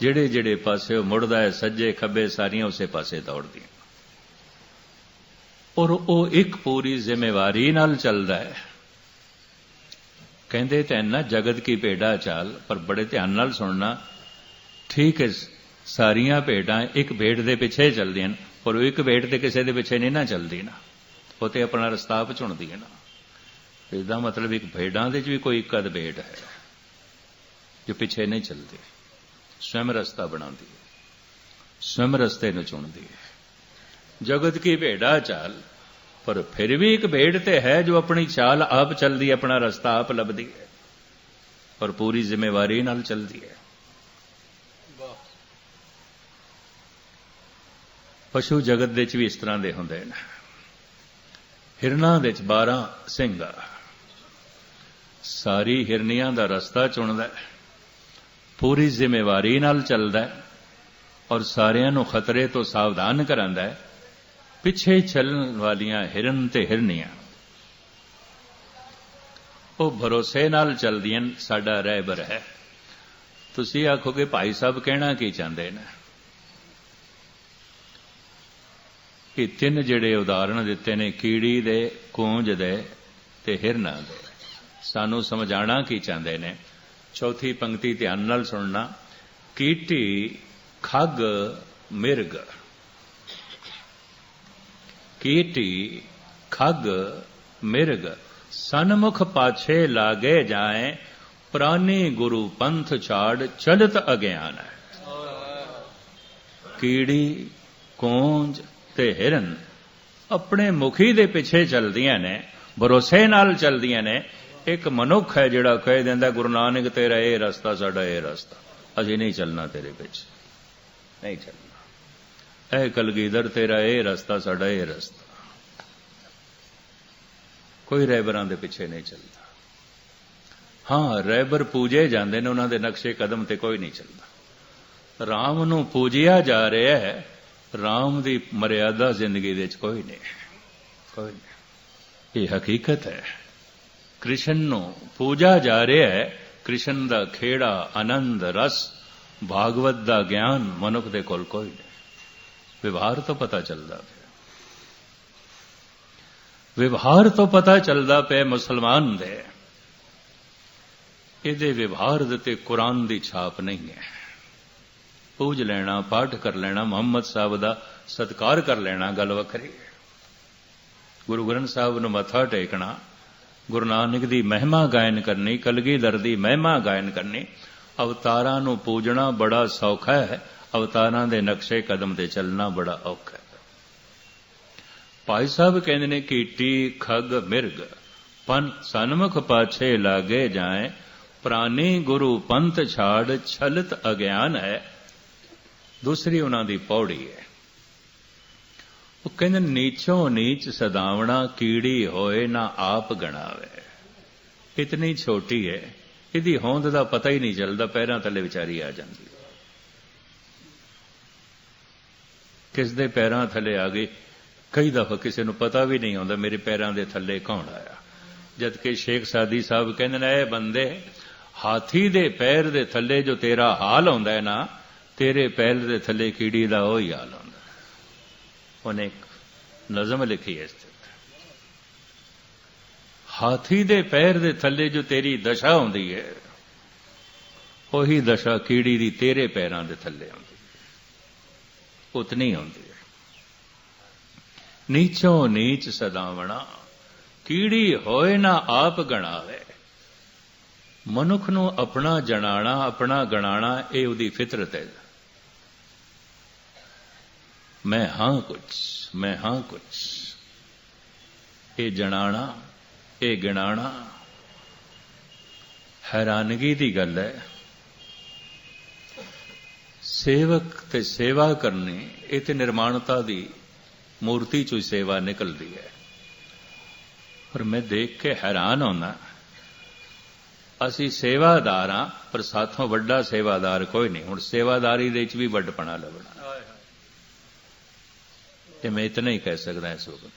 ਜਿਹੜੇ ਜਿਹੜੇ ਪਾਸੇ ਉਹ ਮੁੜਦਾ ਹੈ, ਸੱਜੇ ਖੱਬੇ ਸਾਰੀਆਂ ਉਸੇ ਪਾਸੇ ਦੌੜਦੀਆਂ। ਔਰ ਉਹ ਇੱਕ ਪੂਰੀ ਜ਼ਿੰਮੇਵਾਰੀ ਨਾਲ ਚੱਲਦਾ ਹੈ। ਕਹਿੰਦੇ ਤਾਂ ਨਾ ਜਗਤ ਕੀ ਭੇਡਾ ਚਾਲ, ਪਰ ਬੜੇ ਧਿਆਨ ਨਾਲ ਸੁਣਨਾ, ਠੀਕ ਹੈ, ਸਾਰੀਆਂ ਭੇਡਾਂ ਇੱਕ ਭੇਡ ਦੇ ਪਿੱਛੇ ਚੱਲਦੀਆਂ ਨੇ, ਪਰ ਉਹ ਇੱਕ ਭੇਡ ਤੇ ਕਿਸੇ ਦੇ ਪਿੱਛੇ ਨਹੀਂ ਨਾ ਚੱਲਦੀ ਨਾ। ਉਹ ਤੇ ਆਪਣਾ ਰਸਤਾ ਆਪ ਚੁਣਦੀ ਹੈ ਨਾ। ਇਹਦਾ ਮਤਲਬ ਇੱਕ ਭੇਡਾਂ ਦੇ ਚ ਵੀ ਕੋਈ ਇੱਕ ਅਦ ਭੇਡ ਹੈ, ਜੋ ਪਿੱਛੇ ਨਹੀਂ ਚੱਲਦੀ। ਸਵੈਮ ਰਸਤਾ ਬਣਾਉਂਦੀ ਹੈ। ਸਵੈਮ ਰਸਤੇ ਨੂੰ ਚੁਣਦੀ ਹੈ। ਜਗਤ ਕੀ ਭੇਡਾ ਚਾਲ? ਪਰ ਫਿਰ ਵੀ ਇੱਕ ਭੇਡ ਤੇ ਹੈ ਜੋ ਆਪਣੀ ਚਾਲ ਆਪ ਚੱਲਦੀ ਆਪਣਾ ਰਸਤਾ ਆਪ ਲੱਭਦੀ ਹੈ। ਔਰ ਪੂਰੀ ਜ਼ਿੰਮੇਵਾਰੀ ਨਾਲ ਚੱਲਦੀ ਹੈ। ਪਸ਼ੂ ਜਗਤ ਦੇ ਚ ਵੀ ਇਸ ਤਰ੍ਹਾਂ ਦੇ ਹੁੰਦੇ ਨੇ। ਹਿਰਨਾਂ ਦੇ ਵਿੱਚ 12 ਸਿੰਘ ਸਾਰੀ ਹਿਰਨੀਆਂ ਦਾ ਰਸਤਾ ਚੁਣਦਾ ਪੂਰੀ ਜ਼ਿੰਮੇਵਾਰੀ ਨਾਲ ਚੱਲਦਾ ਔਰ ਸਾਰਿਆਂ ਨੂੰ ਖਤਰੇ ਤੋਂ ਸਾਵਧਾਨ ਕਰਾਂਦਾ ਹੈ। ਪਿੱਛੇ ਚੱਲਣ ਵਾਲੀਆਂ ਹਿਰਨ ਤੇ ਹਿਰਨੀਆਂ। ਉਹ ਭਰੋਸੇ ਨਾਲ ਚੱਲਦੀਆਂ ਸਾਡਾ ਰਹਿਬਰ ਹੈ। ਤੁਸੀਂ ਆਖੋਗੇ, ਭਾਈ ਸਾਹਿਬ ਕਹਿਣਾ ਕੀ ਚਾਹੁੰਦੇ ਨੇ? ਇਹ ਤਿੰਨ ਜਿਹੜੇ ਉਦਾਹਰਣ ਦਿੱਤੇ ਨੇ, ਕੀੜੀ ਦੇ, ਕੂੰਜ ਦੇ ਤੇ ਹਿਰਨਾਂ ਦੇ। ਸਾਨੂੰ ਸਮਝਾਣਾ ਕੀ ਚਾਹੁੰਦੇ ਨੇ? ਚੌਥੀ ਪੰਕਤੀ ਧਿਆਨ ਨਾਲ ਸੁਣਨਾ। ਕੀਟੀ, ਖੱਗ, ਮਿਰਗ। ਕੀਟੀ ਖੱਗ ਮਿਰਗ ਸਨਮੁਖ ਪਾਛੇ ਲਾਗੇ ਜਾਏ ਪ੍ਰਾਨੀ ਗੁਰੂ ਪੰਥ ਛਾੜ ਚਲਤ ਅਗਿਆਨ ਹੈ ਕੀੜੀ ਕੂੰਜ ਤੇ ਹਿਰਨ ਆਪਣੇ ਮੁਖੀ ਦੇ ਪਿੱਛੇ ਚੱਲਦੀਆਂ ਨੇ ਭਰੋਸੇ ਨਾਲ ਚੱਲਦੀਆਂ ਨੇ ਇੱਕ ਮਨੁੱਖ ਹੈ ਜਿਹੜਾ ਕਹਿ ਦਿੰਦਾ ਗੁਰੂ ਨਾਨਕ ਤੇਰਾ ਇਹ ਰਸਤਾ ਸਾਡਾ ਇਹ ਰਸਤਾ ਅਸੀਂ ਨਹੀਂ ਚੱਲਣਾ ਤੇਰੇ ਵਿੱਚ ਨਹੀਂ ਚੱਲਣਾ ਇਹ ਕਲਗੀਧਰ ਤੇਰਾ ਇਹ ਰਸਤਾ, ਸਾਡਾ ਇਹ ਰਸਤਾ। ਕੋਈ ਰੈਬਰਾਂ ਦੇ ਪਿੱਛੇ ਨਹੀਂ ਚੱਲਦਾ। ਹਾਂ, ਰੈਬਰ ਪੂਜੇ ਜਾਂਦੇ ਨੇ, ਉਹਨਾਂ ਦੇ ਨਕਸ਼ੇ ਕਦਮ ਤੇ ਕੋਈ ਨਹੀਂ ਚੱਲਦਾ। ਰਾਮ ਨੂੰ ਪੂਜਿਆ ਜਾ ਰਿਹਾ ਹੈ, ਰਾਮ ਦੀ ਮਰਿਆਦਾ ਜ਼ਿੰਦਗੀ ਦੇ ਵਿੱਚ ਕੋਈ ਨਹੀਂ। ਕੋਈ ਨਹੀਂ। ਇਹ ਹਕੀਕਤ ਹੈ। ਕ੍ਰਿਸ਼ਨ ਨੂੰ ਪੂਜਾ ਜਾ ਰਿਹਾ ਹੈ, ਕ੍ਰਿਸ਼ਨ ਦਾ ਖੇੜਾ ਆਨੰਦ ਰਸ, ਭਾਗਵਤ ਦਾ ਗਿਆਨ ਮਨੁੱਖ ਦੇ ਕੋਲ ਕੋਈ ਨਹੀਂ। ਵਿਵਹਾਰ ਤੋਂ ਪਤਾ ਚੱਲਦਾ ਪਿਆ। ਵਿਵਹਾਰ ਤੋਂ ਪਤਾ ਚੱਲਦਾ ਪਿਆ ਮੁਸਲਮਾਨ ਦੇ। ਇਹਦੇ ਵਿਵਹਾਰ ਦੇ ਤੇ ਕੁਰਾਨ ਦੀ ਛਾਪ ਨਹੀਂ ਹੈ। ਪੂਜ ਲੈਣਾ, ਪਾਠ ਕਰ ਲੈਣਾ, ਮੁਹੰਮਦ ਸਾਹਿਬ ਦਾ ਸਤਕਾਰ ਕਰ ਲੈਣਾ ਗੱਲ ਵੱਖਰੀ ਹੈ। ਗੁਰੂ ਗ੍ਰੰਥ ਸਾਹਿਬ ਨੂੰ ਮੱਥਾ ਟੇਕਣਾ, ਗੁਰੂ ਨਾਨਕ ਦੀ ਮਹਿਮਾ ਗਾਇਨ ਕਰਨੀ, ਕਲਗੀਧਰ ਦੀ ਮਹਿਮਾ ਗਾਇਨ ਕਰਨੀ, ਅਵਤਾਰਾਂ ਨੂੰ ਪੂਜਣਾ ਬੜਾ ਸੌਖਾ ਹੈ। ਅਵਤਾਰਾਂ ਦੇ ਨਕਸ਼ੇ ਕਦਮ ਤੇ ਚੱਲਣਾ ਬੜਾ ਔਖਾ ਹੈ। ਭਾਈ ਸਾਹਿਬ ਕਹਿੰਦੇ ਨੇ, ਕੀਟੀ ਖਗ ਮਿਰਗ, ਪਨ ਸਨਮੁਖ ਪਾਛੇ ਲਾਗੇ ਜਾਏ, ਪ੍ਰਾਨੀ ਗੁਰੂ ਪੰਥ ਛਾੜ ਛਲਤ ਅਗਿਆਨ ਹੈ। ਦੂਸਰੀ ਉਹਨਾਂ ਦੀ ਪੌੜੀ ਹੈ। ਉਹ ਕਹਿੰਦੇ ਨੀਚੋਂ ਨੀਚ ਸਦਾਵਣਾ, ਕੀੜੀ ਹੋਏ ਨਾ ਆਪ ਗਣਾਵੇ। ਇਤਨੀ ਛੋਟੀ ਹੈ, ਇਹਦੀ ਹੋਂਦ ਦਾ ਪਤਾ ਹੀ ਨਹੀਂ ਚੱਲਦਾ, ਪੈਰਾਂ ਥੱਲੇ ਵਿਚਾਰੀ ਆ ਜਾਂਦੀ ਹੈ। ਕਿਸ ਦੇ ਪੈਰਾਂ ਥੱਲੇ ਆ ਗਏ ਕਈ ਦਫਾ ਕਿਸੇ ਨੂੰ ਪਤਾ ਵੀ ਨਹੀਂ ਆਉਂਦਾ ਮੇਰੇ ਪੈਰਾਂ ਦੇ ਥੱਲੇ ਕੌਣ ਆਇਆ। ਜਦ ਕਿ ਸ਼ੇਖ ਸਾਦੀ ਸਾਹਿਬ ਕਹਿੰਦੇ ਨੇ, ਇਹ ਬੰਦੇ ਹਾਥੀ ਦੇ ਪੈਰ ਦੇ ਥੱਲੇ ਜੋ ਤੇਰਾ ਹਾਲ ਹੁੰਦਾ ਹੈ ਨਾ, ਤੇਰੇ ਪੈਰ ਦੇ ਥੱਲੇ ਕੀੜੀ ਦਾ ਉਹ ਹੀ ਹਾਲ ਹੁੰਦਾ ਉਹਨੇ ਨਜ਼ਮ ਲਿਖੀ ਇਸ ਤੇ ਹਾਥੀ ਦੇ ਪੈਰ ਦੇ ਥੱਲੇ ਜੋ ਤੇਰੀ ਦਸ਼ਾ ਹੁੰਦੀ ਹੈ, ਉਹੀ ਦਸ਼ਾ ਕੀੜੀ ਦੀ ਤੇਰੇ ਪੈਰਾਂ ਦੇ ਥੱਲੇ ਹੁੰਦੀ ਉਤਨੀ ਹੁੰਦੀ ਹੈ ਨੀਚੋਂ ਨੀਚ ਸਦਾਵਣਾ, ਕੀੜੀ ਹੋਏ ਨਾ ਆਪ ਗਣਾਵੇ। ਮਨੁੱਖ ਨੂੰ ਆਪਣਾ ਜਣਾਣਾ, ਆਪਣਾ ਗਣਾਣਾ, ਇਹ ਉਹਦੀ ਫਿਤਰਤ ਹੈ। ਮੈਂ ਹਾਂ ਕੁਛ, ਮੈਂ ਹਾਂ ਕੁਛ। ਇਹ ਜਣਾਣਾ, ਇਹ ਗਿਣਾਣਾ ਹੈਰਾਨਗੀ ਦੀ ਗੱਲ ਹੈ। ਸੇਵਕ ਤੇ ਸੇਵਾ ਕਰਨੀ ਇਹ ਤੇ ਨਿਰਮਾਣਤਾ ਦੀ ਮੂਰਤੀ ਚੋਂ ਸੇਵਾ ਨਿਕਲਦੀ ਹੈ। ਪਰ ਮੈਂ ਦੇਖ ਕੇ ਹੈਰਾਨ ਹੁੰਦਾ ਅਸੀਂ ਸੇਵਾਦਾਰ ਹਾਂ ਪਰ ਸਾਥੋਂ ਵੱਡਾ ਸੇਵਾਦਾਰ ਕੋਈ ਨਹੀਂ। ਹੁਣ ਸੇਵਾਦਾਰੀ ਦੇ ਵਿੱਚ ਵੀ ਵੱਡਪਣਾ ਲੱਭਣਾ। ਤੇ ਮੈਂ ਇਤਨਾ ਹੀ ਕਹਿ ਸਕਦਾ ਇਸ ਵਕਤ।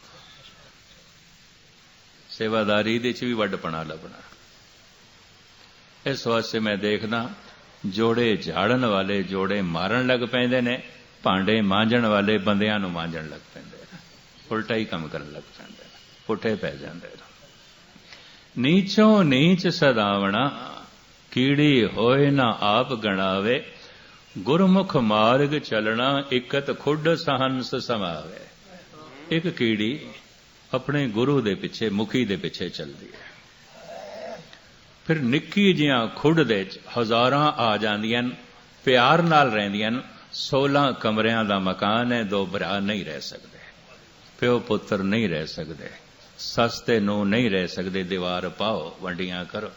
ਸੇਵਾਦਾਰੀ ਦੇ ਵਿੱਚ ਵੀ ਵੱਡਪਣਾ ਲੱਭਣਾ। ਇਸ ਵਾਸਤੇ ਮੈਂ ਦੇਖਦਾ ਜੋੜੇ ਝਾੜਨ ਵਾਲੇ, ਜੋੜੇ ਮਾਰਨ ਲੱਗ ਪੈਂਦੇ ਨੇ, ਭਾਂਡੇ ਮਾਂਜਣ ਵਾਲੇ ਬੰਦਿਆਂ ਨੂੰ ਮਾਂਜਣ ਲੱਗ ਪੈਂਦੇ ਨੇ। ਉਲਟਾ ਹੀ ਕੰਮ ਕਰਨ ਲੱਗ ਪੈਂਦੇ ਨੇ, ਪੁੱਠੇ ਪੈ ਜਾਂਦੇ ਨੇ। ਨੀਚੋਂ ਨੀਚ ਸਦਾਵਣਾ, ਕੀੜੀ ਹੋਏ ਨਾ ਆਪ ਗਣਾਵੇ, ਗੁਰਮੁਖ ਮਾਰਗ ਚਲਣਾ, ਇਕਤ ਖੁੱਡ ਸਹੰਸ ਸਮਾਵੇ। ਇੱਕ ਕੀੜੀ ਆਪਣੇ ਗੁਰੂ ਦੇ ਪਿੱਛੇ, ਮੁਖੀ ਦੇ ਪਿੱਛੇ ਚੱਲਦੀ ਹੈ। ਫਿਰ ਨਿੱਕੀ ਜਿਹੀਆਂ ਖੁੱਡ ਦੇ ਚ ਹਜ਼ਾਰਾਂ ਆ ਜਾਂਦੀਆਂ ਪਿਆਰ ਨਾਲ ਰਹਿੰਦੀਆਂ 16 ਕਮਰਿਆਂ ਦਾ ਮਕਾਨ ਹੈ, ਦੋ ਭਰਾ ਨਹੀਂ ਰਹਿ ਸਕਦੇ। ਪਿਓ ਪੁੱਤਰ ਨਹੀਂ ਰਹਿ ਸਕਦੇ ਸਸਤੇ ਨੂੰ ਨਹੀਂ ਰਹਿ ਸਕਦੇ, ਦੀਵਾਰ ਪਾਓ, ਵੰਡੀਆਂ ਕਰੋ,